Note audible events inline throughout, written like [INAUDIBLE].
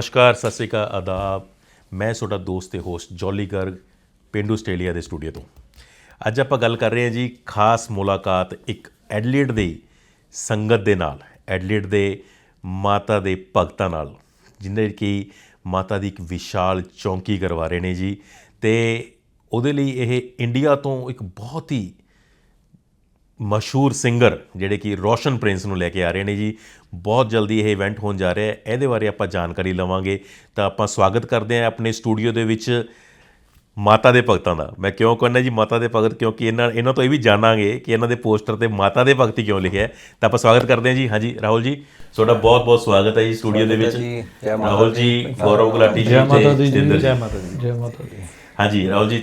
ਨਮਸਕਾਰ, ਸਤਿ ਸ਼੍ਰੀ ਅਕਾਲ, ਆਦਾਬ। ਮੈਂ ਤੁਹਾਡਾ ਦੋਸਤ ਤੇ ਹੋਸਟ ਜੋਲੀ ਗਰਗ ਪਿੰਡੂ ਆਸਟ੍ਰੇਲੀਆ ਦੇ ਸਟੂਡੀਓ ਤੋਂ। ਅੱਜ ਆਪਾਂ ਗੱਲ ਕਰ ਰਹੇ ਹਾਂ ਜੀ ਖਾਸ ਮੁਲਾਕਾਤ ਇੱਕ ਐਡਲੀਡ ਦੇ ਸੰਗਤ ਦੇ ਨਾਲ ਐਡਲੀਡ ਦੇ ਮਾਤਾ ਦੇ ਭਗਤਾਂ ਨਾਲ ਜਿਨ੍ਹਾਂ ਕਿ ਮਾਤਾ ਦੀ ਇੱਕ ਵਿਸ਼ਾਲ ਚੌਂਕੀ ਕਰਵਾ ਰਹੇ ਨੇ ਜੀ। ਤੇ ਉਹਦੇ ਲਈ ਇਹ ਇੰਡੀਆ ਤੋਂ ਇੱਕ ਬਹੁਤ ਹੀ ਮਸ਼ਹੂਰ ਸਿੰਗਰ ਜਿਹੜੇ ਕਿ ਰੋਸ਼ਨ ਪ੍ਰਿੰਸ ਨੂੰ ਲੈ ਕੇ ਆ ਰਹੇ ਨੇ ਜੀ। ਬਹੁਤ ਜਲਦੀ ਇਹ ਇਵੈਂਟ ਹੋਣ ਜਾ ਰਿਹਾ ਹੈ। ਇਹਦੇ ਬਾਰੇ ਆਪਾਂ ਜਾਣਕਾਰੀ ਲਵਾਂਗੇ। ਤਾਂ ਆਪਾਂ ਸਵਾਗਤ ਕਰਦੇ ਹਾਂ ਆਪਣੇ ਸਟੂਡੀਓ ਦੇ ਵਿੱਚ ਮਾਤਾ ਦੇ ਭਗਤਾਂ ਦਾ। ਮੈਂ ਕਿਉਂ ਕਹਿੰਦਾ ਜੀ ਮਾਤਾ ਦੇ ਭਗਤ? ਕਿਉਂਕਿ ਇਹਨਾਂ ਇਹਨਾਂ ਤੋਂ ਇਹ ਵੀ ਜਾਣਾਂਗੇ ਕਿ ਇਹਨਾਂ ਦੇ ਪੋਸਟਰ ਤੇ ਮਾਤਾ ਦੇ ਭਗਤ ਹੀ ਕਿਉਂ ਲਿਖਿਆ ਹੈ। ਤਾਂ ਆਪਾਂ ਸਵਾਗਤ ਕਰਦੇ ਹਾਂ ਜੀ। ਹਾਂਜੀ ਰਾਹੁਲ ਜੀ ਤੁਹਾਡਾ ਬਹੁਤ ਬਹੁਤ ਸਵਾਗਤ ਹੈ ਜੀ ਸਟੂਡੀਓ ਦੇ ਵਿੱਚ। ਰਾਹੁਲ ਜੀ ਗੌਰਵ ਗੁਲਾਟੀ ਜੀ ਜੈ ਮਾਤਾ ਦੀ ਜੀ ਜਤਿੰਦਰ ਜੀ। ਜੈ ਮਾਤਾ ਦੀ ਜੈ ਮਾਤਾ ਦੀ। ਹਾਂਜੀ ਰਾਹੁਲ ਜੀ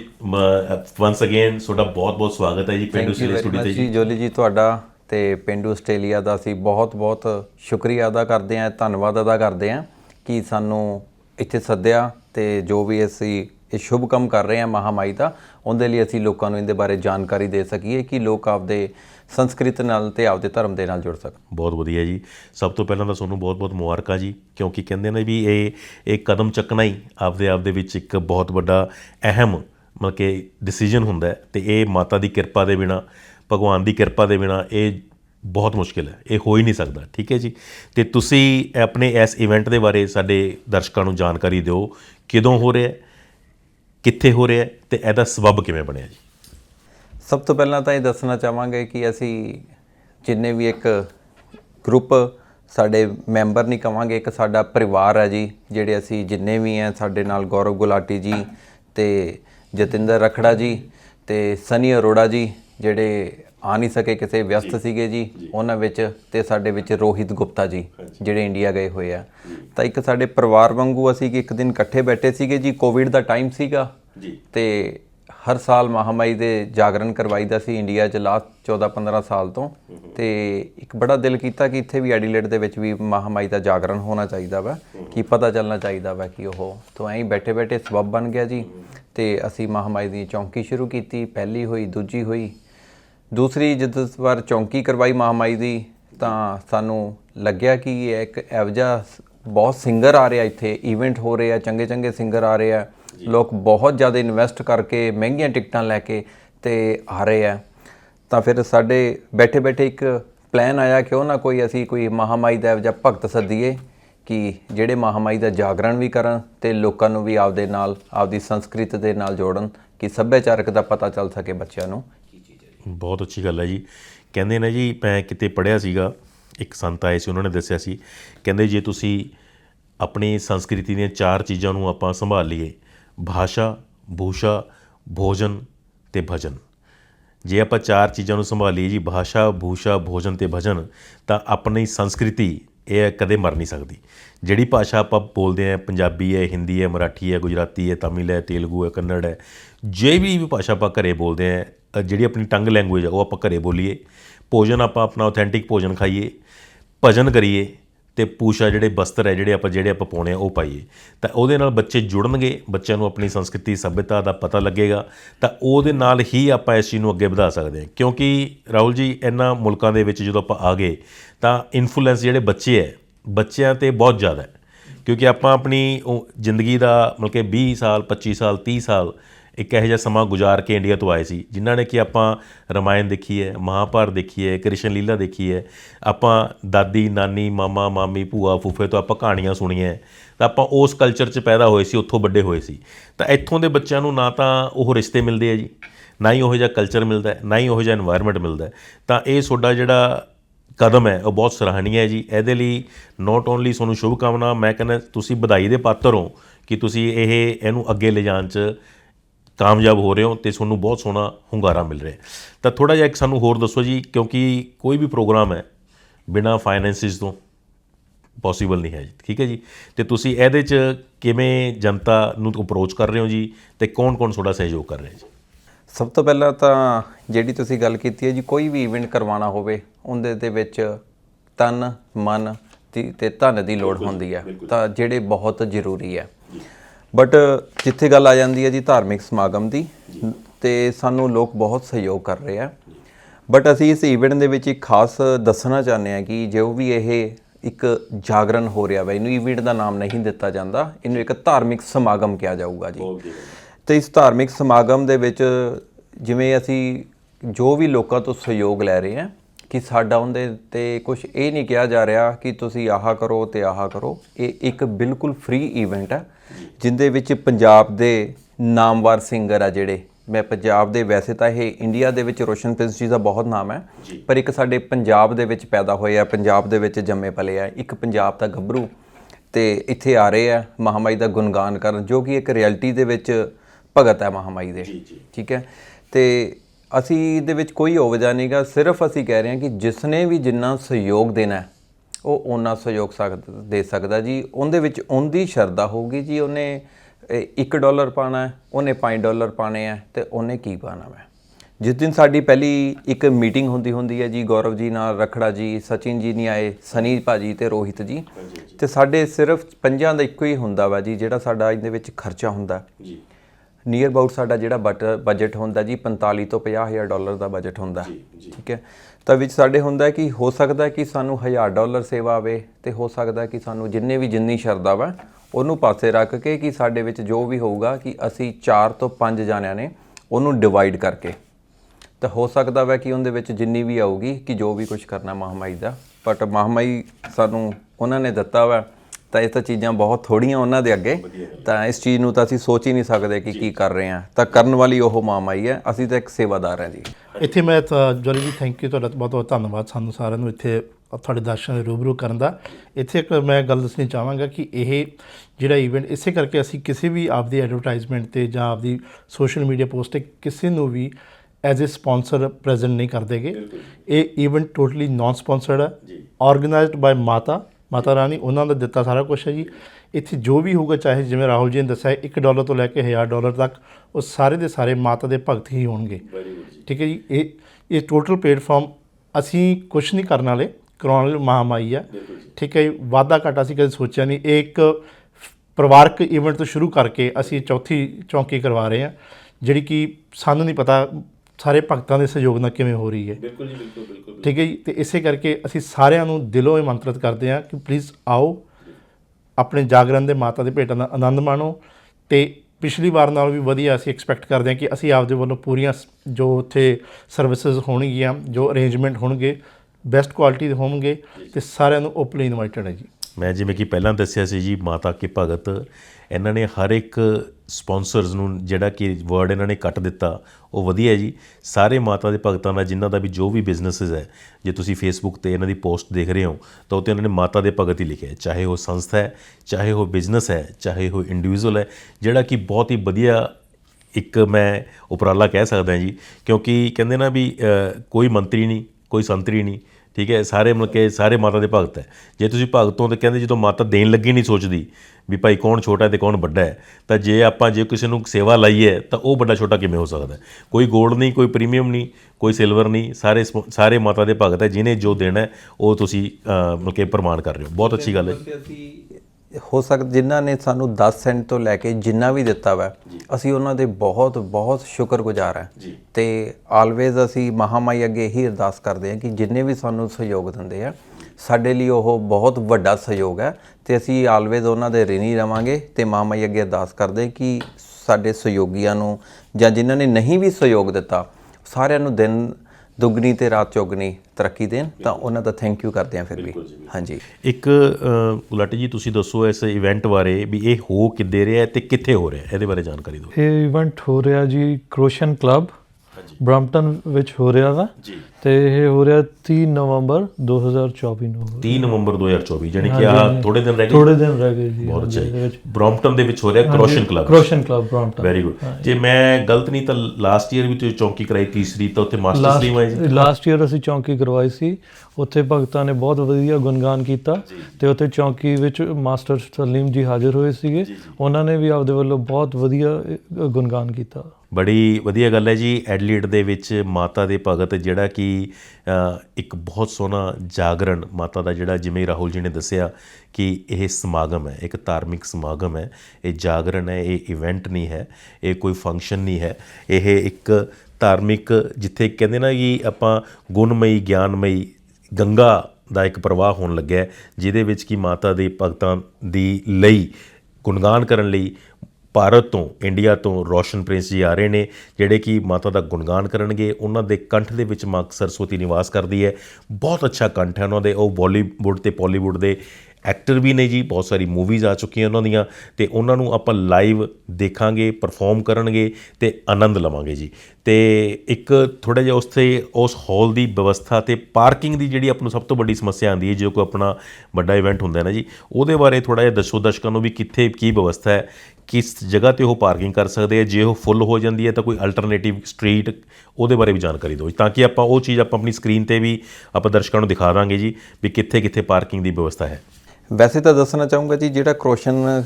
ਵਾਂਸ ਅਗੇਨ ਤੁਹਾਡਾ ਬਹੁਤ ਬਹੁਤ ਸਵਾਗਤ ਹੈ ਜੀ ਪਿੰਡੂ ਸਿਲੇ ਸਟੂਡੀਓ ਤੇ ਜੀ। ਜੀ ਜੋਲੀ ਜੀ ਤੁਹਾਡਾ ਤੇ ਪਿੰਡੂ ਆਸਟ੍ਰੇਲੀਆ ਦਾ ਅਸੀਂ ਬਹੁਤ-ਬਹੁਤ ਸ਼ੁਕਰੀਆ ਅਦਾ ਕਰਦੇ ਹਾਂ ਧੰਨਵਾਦ ਅਦਾ ਕਰਦੇ ਹਾਂ ਕਿ ਸਾਨੂੰ ਇੱਥੇ ਸੱਦਿਆ ਤੇ ਜੋ ਵੀ ਅਸੀਂ ਇਹ ਸ਼ੁਭ ਕੰਮ ਕਰ ਰਹੇ ਹਾਂ ਮਹਾਮਾਈ ਦਾ ਉਹਦੇ ਲਈ ਅਸੀਂ ਲੋਕਾਂ ਨੂੰ ਇਹਦੇ ਬਾਰੇ ਜਾਣਕਾਰੀ ਦੇ ਸਕੀਏ ਕਿ ਲੋਕ ਆਪਦੇ ਸੰਸਕ੍ਰਿਤ ਨਾਲ ਤੇ ਆਪਦੇ ਧਰਮ ਦੇ ਨਾਲ ਜੁੜ ਸਕਣ। ਬਹੁਤ ਵਧੀਆ ਜੀ। ਸਭ ਤੋਂ ਪਹਿਲਾਂ ਤਾਂ ਤੁਹਾਨੂੰ ਬਹੁਤ-ਬਹੁਤ ਮੁਬਾਰਕਾਂ ਜੀ, ਕਿਉਂਕਿ ਕਹਿੰਦੇ ਨੇ ਵੀ ਇਹ ਇਹ ਕਦਮ ਚੱਕਣਾ ਹੀ ਆਪਦੇ ਆਪ ਦੇ ਵਿੱਚ ਇੱਕ ਬਹੁਤ ਵੱਡਾ ਅਹਿਮ ਮਤਲਬ ਕਿ ਡਿਸੀਜਨ ਹੁੰਦਾ ਹੈ ਤੇ ਇਹ ਮਾਤਾ ਦੀ ਕਿਰਪਾ ਦੇ ਬਿਨਾ, ਭਗਵਾਨ ਦੀ ਕਿਰਪਾ ਦੇ ਬਿਨਾ ਇਹ ਬਹੁਤ ਮੁਸ਼ਕਿਲ ਹੈ। ਇਹ ਹੋ ਹੀ ਨਹੀਂ ਸਕਦਾ, ਠੀਕ ਹੈ ਜੀ? ਤੇ ਤੁਸੀਂ ਆਪਣੇ ਇਸ ਇਵੈਂਟ ਦੇ ਬਾਰੇ ਸਾਡੇ ਦਰਸ਼ਕਾਂ ਨੂੰ ਜਾਣਕਾਰੀ ਦਿਓ, ਕਿਦੋਂ ਹੋ ਰਿਹਾ ਹੈ, ਕਿੱਥੇ ਹੋ ਰਿਹਾ ਹੈ ਤੇ ਇਹਦਾ ਸਬਬ ਕਿਵੇਂ ਬਣਿਆ ਜੀ? ਸਭ ਤੋਂ ਪਹਿਲਾਂ ਤਾਂ ਇਹ ਦੱਸਣਾ ਚਾਹਾਂਗੇ ਕਿ ਅਸੀਂ ਜਿੰਨੇ ਵੀ ਇੱਕ ਗਰੁੱਪ ਸਾਡੇ ਮੈਂਬਰ ਨਹੀਂ ਕਵਾਂਗੇ ਇੱਕ ਸਾਡਾ ਪਰਿਵਾਰ ਹੈ ਜੀ ਜਿਹੜੇ ਅਸੀਂ ਜਿੰਨੇ ਵੀ ਆ ਸਾਡੇ ਨਾਲ ਗੌਰਵ ਗੁਲਾਟੀ ਜੀ ਤੇ ਜਤਿੰਦਰ ਰਖੜਾ ਜੀ ਤੇ ਸਨੀ ਅਰੋੜਾ ਜੀ ਜਿਹੜੇ ਆ ਨਹੀਂ ਸਕੇ ਕਿਸੇ ਵਿਅਸਤ ਸੀਗੇ ਜੀ ਉਹਨਾਂ ਵਿੱਚ ਤੇ ਸਾਡੇ ਵਿੱਚ ਰੋਹਿਤ ਗੁਪਤਾ ਜੀ ਜਿਹੜੇ ਇੰਡੀਆ ਗਏ ਹੋਏ ਆ। ਤਾਂ ਇੱਕ ਸਾਡੇ ਪਰਿਵਾਰ ਵਾਂਗੂ ਅਸੀਂ ਕਿ ਇੱਕ ਦਿਨ ਇਕੱਠੇ ਬੈਠੇ ਸੀਗੇ ਜੀ ਕੋਵਿਡ ਦਾ ਟਾਈਮ ਸੀਗਾ ਜੀ। ਤੇ ਹਰ ਸਾਲ ਮਹਾਮਾਈ ਦੇ ਜਾਗਰਣ ਕਰਵਾਈਦਾ ਸੀ ਇੰਡੀਆ 'ਚ ਲਾਸਟ 14-15 ਸਾਲ ਤੋਂ। ਤੇ ਇੱਕ ਬੜਾ ਦਿਲ ਕੀਤਾ ਕਿ ਇੱਥੇ ਵੀ ਐਡੀਲੇਡ ਦੇ ਵਿੱਚ ਵੀ ਮਹਾਮਾਈ ਦਾ ਜਾਗਰਣ ਹੋਣਾ ਚਾਹੀਦਾ ਵਾ, ਕੀ ਪਤਾ ਚੱਲਣਾ ਚਾਹੀਦਾ ਵਾ ਕਿ ਉਹ ਤੋਂ ਐਂ ਹੀ ਬੈਠੇ-ਬੈਠੇ ਸਬਬ ਬਣ ਗਿਆ ਜੀ। ਤੇ ਅਸੀਂ ਮਹਾਮਾਈ ਦੀ ਚੌਂਕੀ ਸ਼ੁਰੂ ਕੀਤੀ, ਪਹਿਲੀ ਹੋਈ, ਦੂਜੀ ਹੋਈ। ਦੂਸਰੀ ਜਦੋਂ ਵਾਰ ਚੌਂਕੀ ਕਰਵਾਈ ਮਹਾਮਾਈ ਦੀ, ਤਾਂ ਸਾਨੂੰ ਲੱਗਿਆ ਕਿ ਇਹ ਇੱਕ ਇਹੋ ਜਿਹਾ ਬਹੁਤ ਸਿੰਗਰ ਆ ਰਿਹਾ ਇੱਥੇ ਇਵੈਂਟ ਹੋ ਰਹੇ ਆ ਚੰਗੇ ਚੰਗੇ ਸਿੰਗਰ ਆ ਰਹੇ। ਆ ਲੋਕ ਬਹੁਤ ਜ਼ਿਆਦਾ ਇਨਵੈਸਟ ਕਰਕੇ ਮਹਿੰਗੀਆਂ ਟਿਕਟਾਂ ਲੈ ਕੇ ਤੇ ਆ ਰਹੇ ਆ। ਤਾਂ ਫਿਰ ਸਾਡੇ ਬੈਠੇ ਬੈਠੇ ਇੱਕ ਪਲਾਨ ਆਇਆ ਕਿਉਂ ਨਾ ਕੋਈ ਅਸੀਂ ਕੋਈ ਮਹਾਮਾਈ ਦਾ ਜਾਂ ਭਗਤ ਸੱਦੀਏ ਕਿ ਜਿਹੜੇ ਮਹਾਮਾਈ ਦਾ ਜਾਗਰਣ ਵੀ ਕਰਨ ਤੇ ਲੋਕਾਂ ਨੂੰ ਵੀ ਆਪਦੇ ਨਾਲ, ਆਪਦੀ ਸੰਸਕ੍ਰਿਤ ਦੇ ਨਾਲ ਜੋੜਨ ਕਿ ਸੱਭਿਆਚਾਰਕ ਦਾ ਪਤਾ ਚੱਲ ਸਕੇ ਬੱਚਿਆਂ ਨੂੰ। ਬਹੁਤ ਅੱਛੀ ਗੱਲ ਹੈ ਜੀ। ਕਹਿੰਦੇ ਨੇ ਜੀ, ਮੈਂ ਕਿਤੇ ਪੜਿਆ ਸੀਗਾ, ਇੱਕ ਸੰਤ ਆਏ ਸੀ, ਉਹਨਾਂ ਨੇ ਦੱਸਿਆ ਸੀ। ਕਹਿੰਦੇ ਜੇ ਤੁਸੀਂ ਆਪਣੀ ਸੰਸਕ੍ਰਿਤੀ ਦੀਆਂ ਚਾਰ ਚੀਜ਼ਾਂ ਨੂੰ ਆਪਾਂ ਸੰਭਾਲ ਲਈਏ ਭਾਸ਼ਾ, ਭੂਸ਼ਾ, ਭੋਜਨ ਤੇ ਭਜਨ। ਜੇ ਆਪਾਂ ਚਾਰ ਚੀਜ਼ਾਂ ਨੂੰ ਸੰਭਾਲੀਏ ਜੀ, ਭਾਸ਼ਾ, ਭੂਸ਼ਾ, ਭੋਜਨ ਤੇ ਭਜਨ, ਤਾਂ ਆਪਣੀ ਸੰਸਕ੍ਰਿਤੀ ਇਹ ਕਦੇ ਮਰ ਨਹੀਂ ਸਕਦੀ। ਜਿਹੜੀ ਭਾਸ਼ਾ ਆਪਾਂ ਬੋਲਦੇ ਆ ਪੰਜਾਬੀ ਹੈ, ਹਿੰਦੀ ਹੈ, ਮਰਾਠੀ ਹੈ, ਗੁਜਰਾਤੀ ਹੈ, ਤਮਿਲ ਹੈ, ਤੇਲਗੂ ਹੈ, ਕੰਨੜ ਹੈ, ਜੇ ਵੀ ਭਾਸ਼ਾ ਆਪਾਂ ਘਰੇ ਬੋਲਦੇ ਆ ਜਿਹੜੀ ਆਪਣੀ ਟੰਗ ਲੈਂਗੁਏਜ ਹੈ, ਉਹ ਆਪਾਂ ਘਰੇ ਬੋਲੀਏ। ਭੋਜਨ ਆਪਾਂ ਆਪਣਾ ਆਥੈਂਟਿਕ ਭੋਜਨ ਖਾਈਏ, ਭਜਨ ਕਰੀਏ ਤੇ ਪੂਸ਼ਾ ਜਿਹੜੇ ਬਸਤਰ ਹੈ, ਜਿਹੜੇ ਆਪਾਂ ਜਿਹੜੇ ਆਪਾਂ ਪਾਉਣੇ ਆ, ਉਹ ਪਾਈਏ। ਤਾਂ ਉਹਦੇ ਨਾਲ ਬੱਚੇ ਜੁੜਨਗੇ, ਬੱਚਿਆਂ ਨੂੰ ਆਪਣੀ ਸੰਸਕ੍ਰਿਤੀ, ਸਭਿਅਤਾ ਦਾ ਪਤਾ ਲੱਗੇਗਾ। ਤਾਂ ਉਹਦੇ ਨਾਲ ਹੀ ਆਪਾਂ ਇਸ ਚੀਜ਼ ਨੂੰ ਅੱਗੇ ਵਧਾ ਸਕਦੇ ਹਾਂ। ਕਿਉਂਕਿ ਰਾਹੁਲ ਜੀ, ਇਹਨਾਂ ਮੁਲਕਾਂ ਦੇ ਵਿੱਚ ਜਦੋਂ ਆਪਾਂ ਆ ਗਏ, ਤਾਂ ਇਨਫਲੂਐਂਸ ਜਿਹੜੇ ਬੱਚੇ ਹੈ, ਬੱਚਿਆਂ ਤੇ ਬਹੁਤ ਜ਼ਿਆਦਾ ਹੈ। ਕਿਉਂਕਿ ਆਪਾਂ ਆਪਣੀ ਉਹ ਜ਼ਿੰਦਗੀ ਦਾ ਮਤਲਬ ਕਿ 20 ਸਾਲ 25 ਸਾਲ 30 ਸਾਲ ਇੱਕ ਇਹੋ ਜਿਹਾ ਸਮਾਂ ਗੁਜ਼ਾਰ ਕੇ ਇੰਡੀਆ ਤੋਂ ਆਏ ਸੀ, ਜਿਨ੍ਹਾਂ ਨੇ ਕਿ ਆਪਾਂ ਰਮਾਇਣ ਦੇਖੀ ਹੈ, ਮਹਾਭਾਰਤ ਦੇਖੀ ਹੈ, ਕ੍ਰਿਸ਼ਨ ਲੀਲਾ ਦੇਖੀ ਹੈ, ਆਪਾਂ ਦਾਦੀ, ਨਾਨੀ, ਮਾਮਾ, ਮਾਮੀ, ਭੂਆ, ਫੁੱਫੇ ਤੋਂ ਆਪਾਂ ਕਹਾਣੀਆਂ ਸੁਣੀਆਂ ਤਾਂ ਆਪਾਂ ਉਸ ਕਲਚਰ 'ਚ ਪੈਦਾ ਹੋਏ ਸੀ, ਉੱਥੋਂ ਵੱਡੇ ਹੋਏ ਸੀ। ਤਾਂ ਇੱਥੋਂ ਦੇ ਬੱਚਿਆਂ ਨੂੰ ਨਾ ਤਾਂ ਉਹ ਰਿਸ਼ਤੇ ਮਿਲਦੇ ਆ ਜੀ, ਨਾ ਹੀ ਉਹ ਜਿਹਾ ਕਲਚਰ ਮਿਲਦਾ ਹੈ, ਨਾ ਹੀ ਉਹ ਜਿਹਾ এনवायरमेंट ਮਿਲਦਾ ਤਾਂ ਇਹ ਤੁਹਾਡਾ ਜਿਹੜਾ ਕਦਮ ਹੈ, ਉਹ ਬਹੁਤ ਸਰਾਹਣੀ ਹੈ ਜੀ। ਇਹਦੇ ਲਈ ਨਾਟ ਓਨਲੀ ਤੁਹਾਨੂੰ ਸ਼ੁਭ ਕਾਮਨਾ ਮੈਂ ਕਹਿੰਦਾ ਤੁਸੀਂ ਵਧਾਈ ਦੇ ਪਾਤਰ ਹੋ ਕਿ ਤੁਸੀਂ ਇਹ, ਇਹਨੂੰ ਅੱਗੇ ਲਿਜਾਣ 'ਚ ਕਾਮਯਾਬ ਹੋ ਰਹੇ ਹੋ ਤੇ ਤੁਹਾਨੂੰ ਬਹੁਤ ਸੋਹਣਾ ਹੁੰਗਾਰਾ ਮਿਲ ਰਿਹਾ। ਤਾਂ ਥੋੜਾ ਜਿਹਾ ਇੱਕ ਸਾਨੂੰ ਹੋਰ ਦੱਸੋ ਜੀ ਕਿਉਂਕਿ ਕੋਈ ਵੀ ਪ੍ਰੋਗਰਾਮ ਹੈ ਬਿਨਾ ਫਾਈਨੈਂਸਿਸ ਤੋਂ ਪੋਸੀਬਲ ਨਹੀਂ ਹੈ ਜੀ ਠੀਕ ਹੈ ਜੀ? ਤੇ ਤੁਸੀਂ ਇਹਦੇ 'ਚ ਕਿਵੇਂ ਜਨਤਾ ਨੂੰ ਅਪਰੋਚ ਕਰ ਰਹੇ ਹੋ ਜੀ ਤੇ ਕੌਣ-ਕੌਣ ਤੁਹਾਡਾ ਸਹਿਯੋਗ ਕਰ ਰਿਹਾ ਜੀ? ਸਭ ਤੋਂ ਪਹਿਲਾਂ ਤਾਂ ਜਿਹੜੀ ਤੁਸੀਂ ਗੱਲ ਕੀਤੀ ਹੈ ਜੀ ਕੋਈ ਵੀ ਇਵੈਂਟ ਕਰਵਾਉਣਾ ਹੋਵੇ ਉਹਦੇ ਦੇ ਵਿੱਚ ਤਨ ਮਨ ਤੇ ਧਨ ਦੀ ਲੋੜ ਹੁੰਦੀ ਹੈ। ਤਾਂ ਜਿਹੜੇ ਬਹੁਤ ਜ਼ਰੂਰੀ ਹੈ। ਬਟ ਜਿੱਥੇ ਗੱਲ ਆ ਜਾਂਦੀ ਹੈ ਜੀ ਧਾਰਮਿਕ ਸਮਾਗਮ ਦੀ ਤੇ ਸਾਨੂੰ ਲੋਕ ਬਹੁਤ ਸਹਿਯੋਗ ਕਰ ਰਹੇ ਆ। ਬਟ ਅਸੀਂ ਇਸ ਇਵੈਂਟ ਦੇ ਵਿੱਚ ਇੱਕ ਖਾਸ ਦੱਸਣਾ ਚਾਹੁੰਦੇ ਹਾਂ ਕਿ ਜੋ ਵੀ ਇਹ ਇੱਕ ਜਾਗਰਣ ਹੋ ਰਿਹਾ ਵਾ ਇਹਨੂੰ ਇਵੈਂਟ ਦਾ ਨਾਮ ਨਹੀਂ ਦਿੱਤਾ ਜਾਂਦਾ ਇਹਨੂੰ ਇੱਕ ਧਾਰਮਿਕ ਸਮਾਗਮ ਕਿਹਾ ਜਾਊਗਾ ਜੀ। ਤੇ ਇਸ ਧਾਰਮਿਕ ਸਮਾਗਮ ਦੇ ਵਿੱਚ ਜਿਵੇਂ ਅਸੀਂ ਜੋ ਵੀ ਲੋਕਾਂ ਤੋਂ ਸਹਿਯੋਗ ਲੈ ਰਹੇ ਹਾਂ ਕਿ ਸਾਡਾ ਉਹਦੇ ਤੇ ਕੁਝ ਇਹ ਨਹੀਂ ਕਿਹਾ ਜਾ ਰਿਹਾ ਕਿ ਤੁਸੀਂ ਆਹ ਕਰੋ ਤੇ ਆਹ ਕਰੋ ਇਹ ਇੱਕ ਬਿਲਕੁਲ ਫ੍ਰੀ ਇਵੈਂਟ ਹੈ। ਜਿੰਦੇ ਵਿੱਚ ਪੰਜਾਬ ਦੇ ਨਾਮਵਰ ਸਿੰਗਰ ਆ ਜਿਹੜੇ। ਮੈਂ ਪੰਜਾਬ ਦੇ ਵੈਸੇ ਤਾਂ ਇਹ ਇੰਡੀਆ ਦੇ ਵਿੱਚ ਰੋਸ਼ਨ ਪ੍ਰਿੰਸ ਜੀ ਦਾ ਬਹੁਤ ਨਾਮ ਹੈ। ਪਰ ਇੱਕ ਸਾਡੇ ਪੰਜਾਬ ਦੇ ਵਿੱਚ ਪੈਦਾ ਹੋਏ ਆ ਪੰਜਾਬ ਦੇ ਵਿੱਚ ਜੰਮੇ ਪਲੇ ਆ। ਇੱਕ ਪੰਜਾਬ ਦਾ ਗੱਭਰੂ ਤੇ ਇੱਥੇ ਆ ਰਹੇ ਆ ਮਹਾਮਾਈ ਦਾ ਗੁਣਗਾਨ ਕਰਨ ਜੋ ਕਿ ਇੱਕ ਰਿਐਲਿਟੀ ਦੇ ਵਿੱਚ ਭਗਤ ਹੈ ਮਹਾਮਾਈ ਦੇ। ਠੀਕ ਹੈ? ਤੇ ਅਸੀਂ ਇਹਦੇ ਵਿੱਚ ਕੋਈ ਹੋਵਜਾ ਨਹੀਂਗਾ ਸਿਰਫ ਅਸੀਂ ਕਹਿ ਰਹੇ ਹਾਂ ਕਿ ਜਿਸ ਨੇ ਵੀ ਜਿੰਨਾ ਸਹਿਯੋਗ ਦੇਣਾ ਹੈ, ਉਹ ਉਹਨਾਂ ਸਹਿਯੋਗ ਸਕਦ ਦੇ ਸਕਦਾ ਜੀ। ਉਹਦੇ ਵਿੱਚ ਉਹਦੀ ਸ਼ਰਧਾ ਹੋਊਗੀ ਜੀ। ਉਹਨੇ 1 ਡਾਲਰ ਪਾਣਾ ਹੈ ਉਹਨੇ 5 ਡਾਲਰ ਪਾਣੇ ਹੈ ਤੇ ਉਹਨੇ ਕੀ ਪਾਣਾ ਹੈ। ਜਿਸ ਦਿਨ ਸਾਡੀ ਪਹਿਲੀ ਇੱਕ ਮੀਟਿੰਗ ਹੁੰਦੀ ਹੁੰਦੀ ਹੈ ਜੀ ਗੌਰਵ ਜੀ ਨਾਲ ਰਖੜਾ ਜੀ ਸਚਿਨ ਜੀ ਨਹੀਂ ਆਏ ਸਨੀ ਭਾਜੀ ਤੇ ਰੋਹਿਤ ਜੀ। ਤੇ ਸਾਡੇ ਸਿਰਫ ਪੰਜਾਂ ਦਾ ਇੱਕੋ ਹੀ ਹੁੰਦਾ ਵਾ ਜੀ ਜਿਹੜਾ ਸਾਡਾ ਇਹਦੇ ਵਿੱਚ ਖਰਚਾ ਹੁੰਦਾ। ਜੀ। ਨੀਅਰ ਅਬਾਊਟ ਸਾਡਾ ਜਿਹੜਾ ਬਜਟ ਹੁੰਦਾ ਜੀ 45 ਤੋਂ 50 ਹਜ਼ਾਰ ਡਾਲਰ ਦਾ ਬਜਟ ਹੁੰਦਾ। ਠੀਕ ਹੈ? ਤਾਂ ਵਿੱਚ ਸਾਡੇ ਹੁੰਦਾ ਕਿ ਹੋ ਸਕਦਾ ਕਿ ਸਾਨੂੰ 1000 ਡਾਲਰ ਸੇਵਾ ਆਵੇ ਤੇ ਹੋ ਸਕਦਾ ਕਿ ਸਾਨੂੰ ਜਿੰਨੇ ਵੀ ਜਿੰਨੀ ਸ਼ਰਧਾ ਵਾ ਉਹਨੂੰ ਪਾਸੇ ਰੱਖ ਕੇ ਕਿ ਸਾਡੇ ਵਿੱਚ ਜੋ ਵੀ ਹੋਊਗਾ ਕਿ ਅਸੀਂ 4 ਤੋਂ 5 ਜਾਣਿਆਂ ਨੇ ਉਹਨੂੰ ਡਿਵਾਈਡ ਕਰਕੇ। ਤਾਂ ਹੋ ਸਕਦਾ ਵਾ ਕਿ ਉਹਦੇ ਵਿੱਚ ਜਿੰਨੀ ਵੀ ਆਊਗੀ ਕਿ ਜੋ ਵੀ ਕੁਝ ਕਰਨਾ ਮਹਾਮਾਈ ਦਾ। ਬਟ ਮਹਾਮਾਈ ਸਾਨੂੰ ਉਹਨਾਂ ਨੇ ਦਿੱਤਾ ਵਾ ਤਾਂ ਇਹ ਤਾਂ ਚੀਜ਼ਾਂ ਬਹੁਤ ਥੋੜੀਆਂ ਉਹਨਾਂ ਦੇ ਅੱਗੇ। ਤਾਂ ਇਸ ਚੀਜ਼ ਨੂੰ ਤਾਂ ਅਸੀਂ ਸੋਚ ਹੀ ਨਹੀਂ ਸਕਦੇ ਕਿ ਕੀ ਕਰ ਰਹੇ ਹਾਂ। ਤਾਂ ਕਰਨ ਵਾਲੀ ਉਹ ਮਹਾਮਾਈ ਹੈ। ਅਸੀਂ ਤਾਂ ਇੱਕ ਸੇਵਾਦਾਰ ਹਾਂ ਜੀ। ਇੱਥੇ ਮੈਂ ਜੋਲੀ ਜੀ ਥੈਂਕ ਯੂ ਤੁਹਾਡਾ ਬਹੁਤ ਬਹੁਤ ਧੰਨਵਾਦ ਸਾਨੂੰ ਸਾਰਿਆਂ ਨੂੰ ਇੱਥੇ ਤੁਹਾਡੇ ਦਰਸ਼ਨ ਦੇ ਰੂਬਰੂ ਕਰਨ ਦਾ। ਇੱਥੇ ਇੱਕ ਮੈਂ ਗੱਲ ਦੱਸਣੀ ਚਾਹਾਂਗਾ ਕਿ ਇਹ ਜਿਹੜਾ ਇਵੈਂਟ ਇਸੇ ਕਰਕੇ ਅਸੀਂ ਕਿਸੇ ਵੀ ਆਪਦੀ ਐਡਵਰਟਾਈਜ਼ਮੈਂਟ ਤੇ ਜਾਂ ਆਪਦੀ ਸੋਸ਼ਲ ਮੀਡੀਆ ਪੋਸਟ ਤੇ ਕਿਸੇ ਨੂੰ ਵੀ ਐਜ਼ ਅ ਸਪਾਂਸਰ ਪ੍ਰੈਜ਼ੈਂਟ ਨਹੀਂ ਕਰਦੇਗੇ ਇਹ ਇਵੈਂਟ ਟੋਟਲੀ ਨਾਨ ਸਪਾਂਸਰਡ ਹੈ ਆਰਗੇਨਾਈਜ਼ਡ ਬਾਈ ਮਾਤਾ। ਮਾਤਾ ਰਾਣੀ ਉਹਨਾਂ ਦਾ ਦਿੱਤਾ ਸਾਰਾ ਕੁਝ ਹੈ ਜੀ। ਇੱਥੇ ਜੋ ਵੀ ਹੋਊਗਾ ਚਾਹੇ ਜਿਵੇਂ ਰਾਹੁਲ ਜੀ ਨੇ ਦੱਸਿਆ 1 ਡਾਲਰ ਤੋਂ ਲੈ ਕੇ 1000 ਡਾਲਰ ਤੱਕ ਉਹ ਸਾਰੇ ਦੇ ਸਾਰੇ ਮਾਤਾ ਦੇ ਭਗਤ ਹੀ ਹੋਣਗੇ। ਠੀਕ ਹੈ ਜੀ? ਇਹ ਇਹ ਟੋਟਲ ਪਲੇਟਫਾਰਮ ਅਸੀਂ ਕੁਝ ਨਹੀਂ ਕਰਨ ਵਾਲੇ ਕਰਾਉਣ ਵਾਲੇ ਮਹਾਮਾਈ ਆ ਠੀਕ ਹੈ ਜੀ? ਵਾਧਾ ਘਾਟਾ ਅਸੀਂ ਕਦੇ ਸੋਚਿਆ ਨਹੀਂ। ਇਹ ਇੱਕ ਪਰਿਵਾਰਕ ਇਵੈਂਟ ਤੋਂ ਸ਼ੁਰੂ ਕਰਕੇ ਅਸੀਂ ਚੌਥੀ ਚੌਂਕੀ ਕਰਵਾ ਰਹੇ ਹਾਂ ਜਿਹੜੀ ਕਿ ਸਾਨੂੰ ਨਹੀਂ ਪਤਾ ਸਾਰੇ ਭਗਤਾਂ ਦੇ ਸਹਿਯੋਗ ਨਾਲ ਕਿਵੇਂ ਹੋ ਰਹੀ ਹੈ? ਬਿਲਕੁਲ ਜੀ ਬਿਲਕੁਲ ਬਿਲਕੁਲ ਠੀਕ ਹੈ ਜੀ? ਤੇ ਇਸੇ ਕਰਕੇ ਅਸੀਂ ਸਾਰਿਆਂ ਨੂੰ ਦਿਲੋਂ ਆਮੰਤਰਿਤ ਕਰਦੇ ਹਾਂ ਕਿ ਪਲੀਜ਼ ਆਓ ਆਪਣੇ ਜਾਗਰਣ ਦੇ ਮਾਤਾ ਦੇ ਭੇਟਾਂ ਦਾ ਆਨੰਦ ਮਾਣੋ ਤੇ ਪਿਛਲੀ ਵਾਰ ਨਾਲੋਂ ਵੀ ਵਧੀਆ ਅਸੀਂ ਐਕਸਪੈਕਟ ਕਰਦੇ ਹਾਂ ਕਿ ਅਸੀਂ ਆਪਦੇ ਵੱਲੋਂ ਪੂਰੀਆਂ ਸ- ਜੋ ਉੱਥੇ ਸਰਵਿਸਿਜ਼ ਹੋਣਗੀਆਂ ਜੋ ਅਰੇਂਜਮੈਂਟ ਹੋਣਗੇ ਬੈਸਟ ਕੁਆਲਿਟੀ ਦੇ ਹੋਣਗੇ ਤੇ ਸਾਰਿਆਂ ਨੂੰ ਓਪਨਲੀ ਇਨਵਾਈਟਡ ਹੈ ਜੀ। ਮੈਂ ਜਿਵੇਂ ਕਿ ਪਹਿਲਾਂ ਦੱਸਿਆ ਸੀ ਜੀ ਮਾਤਾ ਕੇ ਭਗਤ ਇਹਨਾਂ ਨੇ ਹਰ ਇੱਕ ਸਪਾਂਸਰਸ ਨੂੰ ਜਿਹੜਾ ਕਿ ਵਰਡ ਇਹਨਾਂ ਨੇ ਕੱਟ ਦਿੱਤਾ, ਉਹ ਵਧੀਆ ਜੀ। ਸਾਰੇ ਮਾਤਾ ਦੇ ਭਗਤਾਂ ਦਾ, ਜਿਨ੍ਹਾਂ ਦਾ ਵੀ ਜੋ ਵੀ ਬਿਜ਼ਨੈਸਸ ਹੈ, ਜੇ ਤੁਸੀਂ ਫੇਸਬੁੱਕ ਤੇ ਇਹਨਾਂ ਦੀ ਪੋਸਟ ਦੇਖ ਰਹੇ ਹੋ, ਤਾਂ ਉੱਤੇ ਇਹਨਾਂ ਨੇ ਮਾਤਾ ਦੇ ਭਗਤ ਹੀ ਲਿਖਿਆ ਚਾਹੇ ਉਹ ਸੰਸਥਾ ਹੈ, ਚਾਹੇ ਉਹ ਬਿਜ਼ਨਸ ਹੈ, ਚਾਹੇ ਉਹ ਇੰਡੀਵਿਜੂਅਲ ਹੈ, ਜਿਹੜਾ ਕਿ ਬਹੁਤ ਹੀ ਵਧੀਆ ਇੱਕ ਮੈਂ ਉਪਰਾਲਾ ਕਹਿ ਸਕਦਾ ਜੀ, ਕਿਉਂਕਿ ਕਹਿੰਦੇ ਨਾ ਵੀ ਕੋਈ ਮੰਤਰੀ ਨਹੀਂ, ਕੋਈ ਸੰਤਰੀ ਨਹੀਂ ਠੀਕ ਹੈ, ਸਾਰੇ ਮਤਲਬ ਕਿ ਸਾਰੇ ਮਾਤਾ ਦੇ ਭਗਤ ਹੈ। ਜੇ ਤੁਸੀਂ ਭਗਤ ਹੋ ਤਾਂ ਕਹਿੰਦੇ ਜਦੋਂ ਮਾਤਾ ਦੇਣ ਲੱਗੀ ਨਹੀਂ ਸੋਚਦੀ ਵੀ ਭਾਈ ਕੌਣ ਛੋਟਾ ਹੈ ਤੇ ਕੌਣ ਵੱਡਾ ਹੈ, ਤਾਂ ਜੇ ਆਪਾਂ ਜੇ ਕਿਸੇ ਨੂੰ ਸੇਵਾ ਲਾਈਏ ਤਾਂ ਉਹ ਵੱਡਾ ਛੋਟਾ ਕਿਵੇਂ ਹੋ ਸਕਦਾ ਕੋਈ ਗੋਲਡ ਨਹੀਂ, ਕੋਈ ਪ੍ਰੀਮੀਅਮ ਨਹੀਂ, ਕੋਈ ਸਿਲਵਰ ਨਹੀਂ, ਸਾਰੇ ਸਪ- ਸਾਰੇ ਮਾਤਾ ਦੇ ਭਗਤ ਹੈ ਜਿਹਨੇ ਜੋ ਦੇਣਾ ਉਹ ਤੁਸੀਂ ਮਤਲਬ ਕਿ ਪ੍ਰਮਾਣ ਕਰ ਰਹੇ ਹੋ। ਬਹੁਤ ਅੱਛੀ ਗੱਲ ਹੈ। ਹੋ ਸਕਦਾ ਜਿਨ੍ਹਾਂ ਨੇ ਸਾਨੂੰ 10 ਸੈਂਟ ਤੋਂ ਲੈ ਕੇ ਜਿੰਨਾ ਵੀ ਦਿੱਤਾ ਵਾ ਅਸੀਂ ਉਹਨਾਂ ਦੇ ਬਹੁਤ ਬਹੁਤ ਸ਼ੁਕਰਗੁਜ਼ਾਰ ਹਾਂ। ਤੇ ਆਲਵੇਜ਼ ਅਸੀਂ ਮਹਾਮਾਈ ਅੱਗੇ ਇਹੀ ਅਰਦਾਸ ਕਰਦੇ ਹਾਂ ਕਿ ਜਿੰਨੇ ਵੀ ਸਾਨੂੰ ਸਹਿਯੋਗ ਦਿੰਦੇ ਆ ਸਾਡੇ ਲਈ ਉਹ ਬਹੁਤ ਵੱਡਾ ਸਹਿਯੋਗ ਹੈ ਤੇ ਅਸੀਂ ਆਲਵੇਜ਼ ਉਹਨਾਂ ਦੇ ਰਿਣੀ ਰਵਾਂਗੇ ਤੇ ਮਹਾਮਾਈ ਅੱਗੇ ਅਰਦਾਸ ਕਰਦੇ ਕਿ ਸਾਡੇ ਸਹਿਯੋਗੀਆਂ ਨੂੰ ਜਾਂ ਜਿਨ੍ਹਾਂ ਨੇ ਨਹੀਂ ਵੀ ਸਹਿਯੋਗ ਦਿੱਤਾ ਸਾਰਿਆਂ ਨੂੰ ਦਿਨ ਦੁੱਗਣੀ ਤੇ ਰਾਤ ਚੌਗਣੀ ਤਰੱਕੀ ਦੇਣ ਤਾਂ ਉਹਨਾਂ ਦਾ ਥੈਂਕ ਯੂ ਕਰਦੇ ਹਾਂ ਫਿਰ ਵੀ। ਹਾਂਜੀ। ਇੱਕ ਅ, ਗੁਲਾਟੀ ਜੀ ਤੁਸੀਂ ਦੱਸੋ ਇਸ ਇਵੈਂਟ ਬਾਰੇ ਵੀ ਇਹ ਹੋ ਕਿੱਦੇ ਰਿਹਾ ਤੇ ਕਿੱਥੇ ਹੋ ਰਿਹਾ? ਇਹਦੇ ਬਾਰੇ ਜਾਣਕਾਰੀ ਦਿਓ। ਇਹ ਇਵੈਂਟ ਹੋ ਰਿਹਾ ਜੀ ਕ੍ਰੋਸ਼ਨ ਕਲੱਬ ਬ੍ਰੈਂਪਟਨ ਵਿੱਚ ਹੋ ਰਿਹਾ ਵਾ। ਜੀ। ਤੇ ਇਹ ਹੋ ਰਿਹਾ 30 ਨਵੰਬਰ 2024 ਨੂੰ। 3 ਨਵੰਬਰ 2024 ਜਾਨੀ ਕਿ ਆ ਥੋੜੇ ਦਿਨ ਰਹਿ ਗਏ। ਥੋੜੇ ਦਿਨ ਰਹਿ ਗਏ ਜੀ ਬਹੁਤ ਅੱਛਾ ਬ੍ਰੌਂਪਟਨ ਦੇ ਵਿੱਚ ਹੋ ਰਿਹਾ Croatian club. Croatian club Brampton. Very good ਜੇ ਮੈਂ ਗਲਤ ਨਹੀਂ ਤਾਂ ਲਾਸਟ ਈਅਰ ਵੀ ਤੁਸੀਂ ਚੌਂਕੀ ਕਰਾਈ ਤੀਸਰੀ ਤਾਂ ਉੱਥੇ ਮਾਸਟਰ ਸਲੀਮ ਆਏ ਸੀ। ਲਾਸਟ ਈਅਰ ਅਸੀਂ ਚੌਂਕੀ ਕਰਵਾਈ ਸੀ। ਉੱਥੇ ਭਗਤਾਂ ਨੇ ਬਹੁਤ ਵਧੀਆ ਗੁਣਗਾਨ ਕੀਤਾ ਤੇ ਉੱਥੇ ਚੌਂਕੀ ਵਿੱਚ ਮਾਸਟਰ ਸਲੀਮ ਜੀ ਹਾਜ਼ਰ ਹੋਏ ਸੀਗੇ। ਉਹਨਾਂ ਨੇ ਵੀ ਆਪਦੇ ਵੱਲੋਂ ਬਹੁਤ ਵਧੀਆ ਗੁਣਗਾਨ ਕੀਤਾ। ਬੜੀ ਵਧੀਆ ਗੱਲ ਹੈ ਜੀ। ਐਡਲੀਟ ਦੇ ਵਿੱਚ ਮਾਤਾ ਦੇ ਭਗਤ ਜਿਹੜਾ ਕਿ ਇੱਕ ਬਹੁਤ ਸੋਹਣਾ ਜਾਗਰਣ ਮਾਤਾ ਦਾ ਜਿਹੜਾ ਜਿਵੇਂ ਰਾਹੁਲ ਜੀ ਨੇ ਦੱਸਿਆ ਕਿ ਇਹ ਸਮਾਗਮ ਹੈ, ਇੱਕ ਧਾਰਮਿਕ ਸਮਾਗਮ ਹੈ। ਇਹ ਜਾਗਰਣ ਹੈ, ਇਹ ਇਵੈਂਟ ਨਹੀਂ ਹੈ, ਇਹ ਕੋਈ ਫੰਕਸ਼ਨ ਨਹੀਂ ਹੈ। ਇਹ ਇੱਕ ਧਾਰਮਿਕ ਜਿੱਥੇ ਕਹਿੰਦੇ ਨਾ ਕਿ ਆਪਾਂ ਗੁਣਮਈ, ਗਿਆਨਮਈ, ਗੰਗਾ ਦਾ ਇੱਕ ਪ੍ਰਵਾਹ ਹੋਣ ਲੱਗਿਆ ਜਿਹਦੇ ਵਿੱਚ ਕਿ ਮਾਤਾ ਦੇ ਭਗਤਾਂ ਦੀ ਲਈ, ਗੁਣਗਾਨ ਕਰਨ ਲਈ ਭਾਰਤ ਤੋਂ, ਇੰਡੀਆ ਤੋਂ ਰੋਸ਼ਨ ਪ੍ਰਿੰਸ ਜੀ ਆ ਰਹੇ ਨੇ, ਜਿਹੜੇ ਕਿ ਮਾਤਾ ਦਾ ਗੁਣਗਾਨ ਕਰਨਗੇ। ਉਹਨਾਂ ਦੇ ਕੰਠ ਦੇ ਵਿੱਚ ਮਾਂ ਸਰਸਵਤੀ ਨਿਵਾਸ ਕਰਦੀ ਹੈ। ਬਹੁਤ ਅੱਛਾ ਕੰਠ ਹੈ ਉਹਨਾਂ ਦੇ। ਉਹ ਬਾਲੀਵੁੱਡ ਤੇ ਪੋਲੀਵੁੱਡ ਦੇ ਐਕਟਰ ਵੀ ਨੇ ਜੀ, ਬਹੁਤ ਸਾਰੀ ਮੂਵੀਜ਼ ਆ ਚੁੱਕੀਆਂ ਉਹਨਾਂ ਦੀਆਂ ਤੇ ਉਹਨਾਂ ਨੂੰ ਆਪਾਂ ਲਾਈਵ ਦੇਖਾਂਗੇ, ਪਰਫਾਰਮ ਕਰਨਗੇ ਤੇ ਆਨੰਦ ਲਵਾਂਗੇ ਜੀ। ਤੇ ਇੱਕ ਥੋੜਾ ਜਿਹਾ ਉਸ ਤੇ ਉਸ ਹਾਲ ਦੀ ਵਿਵਸਥਾ ਤੇ ਪਾਰਕਿੰਗ ਦੀ ਜਿਹੜੀ ਆਪਾਂ ਨੂੰ ਸਭ ਤੋਂ ਵੱਡੀ ਸਮੱਸਿਆ ਆਉਂਦੀ ਹੈ, ਜੇ ਕੋਈ ਆਪਣਾ ਵੱਡਾ ਇਵੈਂਟ ਹੁੰਦਾ ਹੈ ਨਾ ਜੀ, ਉਹਦੇ ਬਾਰੇ ਥੋੜਾ ਜਿਹਾ ਦੱਸੋ ਦਰਸ਼ਕਾਂ ਨੂੰ ਵੀ ਕਿੱਥੇ ਕੀ ਵਿਵਸਥਾ ਹੈ, ਕਿਸ ਜਗ੍ਹਾ ਤੇ ਉਹ ਪਾਰਕਿੰਗ ਕਰ ਸਕਦੇ ਆ ਜੇ ਉਹ ਫੁੱਲ ਹੋ ਜਾਂਦੀ ਹੈ ਤਾਂ ਕੋਈ ਅਲਟਰਨੇਟਿਵ ਸਟਰੀਟ ਉਹਦੇ ਬਾਰੇ ਵੀ ਜਾਣਕਾਰੀ ਦਿਓ ਤਾਂ ਕਿ ਆਪਾਂ ਉਹ ਚੀਜ਼ ਆਪਾਂ ਆਪਣੀ ਸਕਰੀਨ ਤੇ ਵੀ ਆਪਾਂ ਦਰਸ਼ਕਾਂ ਨੂੰ ਦਿਖਾ ਦਾਂਗੇ ਜੀ ਵੀ ਕਿੱਥੇ ਕਿੱਥੇ ਪਾਰਕਿੰਗ ਦੀ ਵਿਵਸਥਾ ਹੈ। ਵੈਸੇ ਤਾਂ ਦੱਸਣਾ ਚਾਹੂੰਗਾ ਜੀ ਜਿਹੜਾ ਕਰੋਸ਼ਨ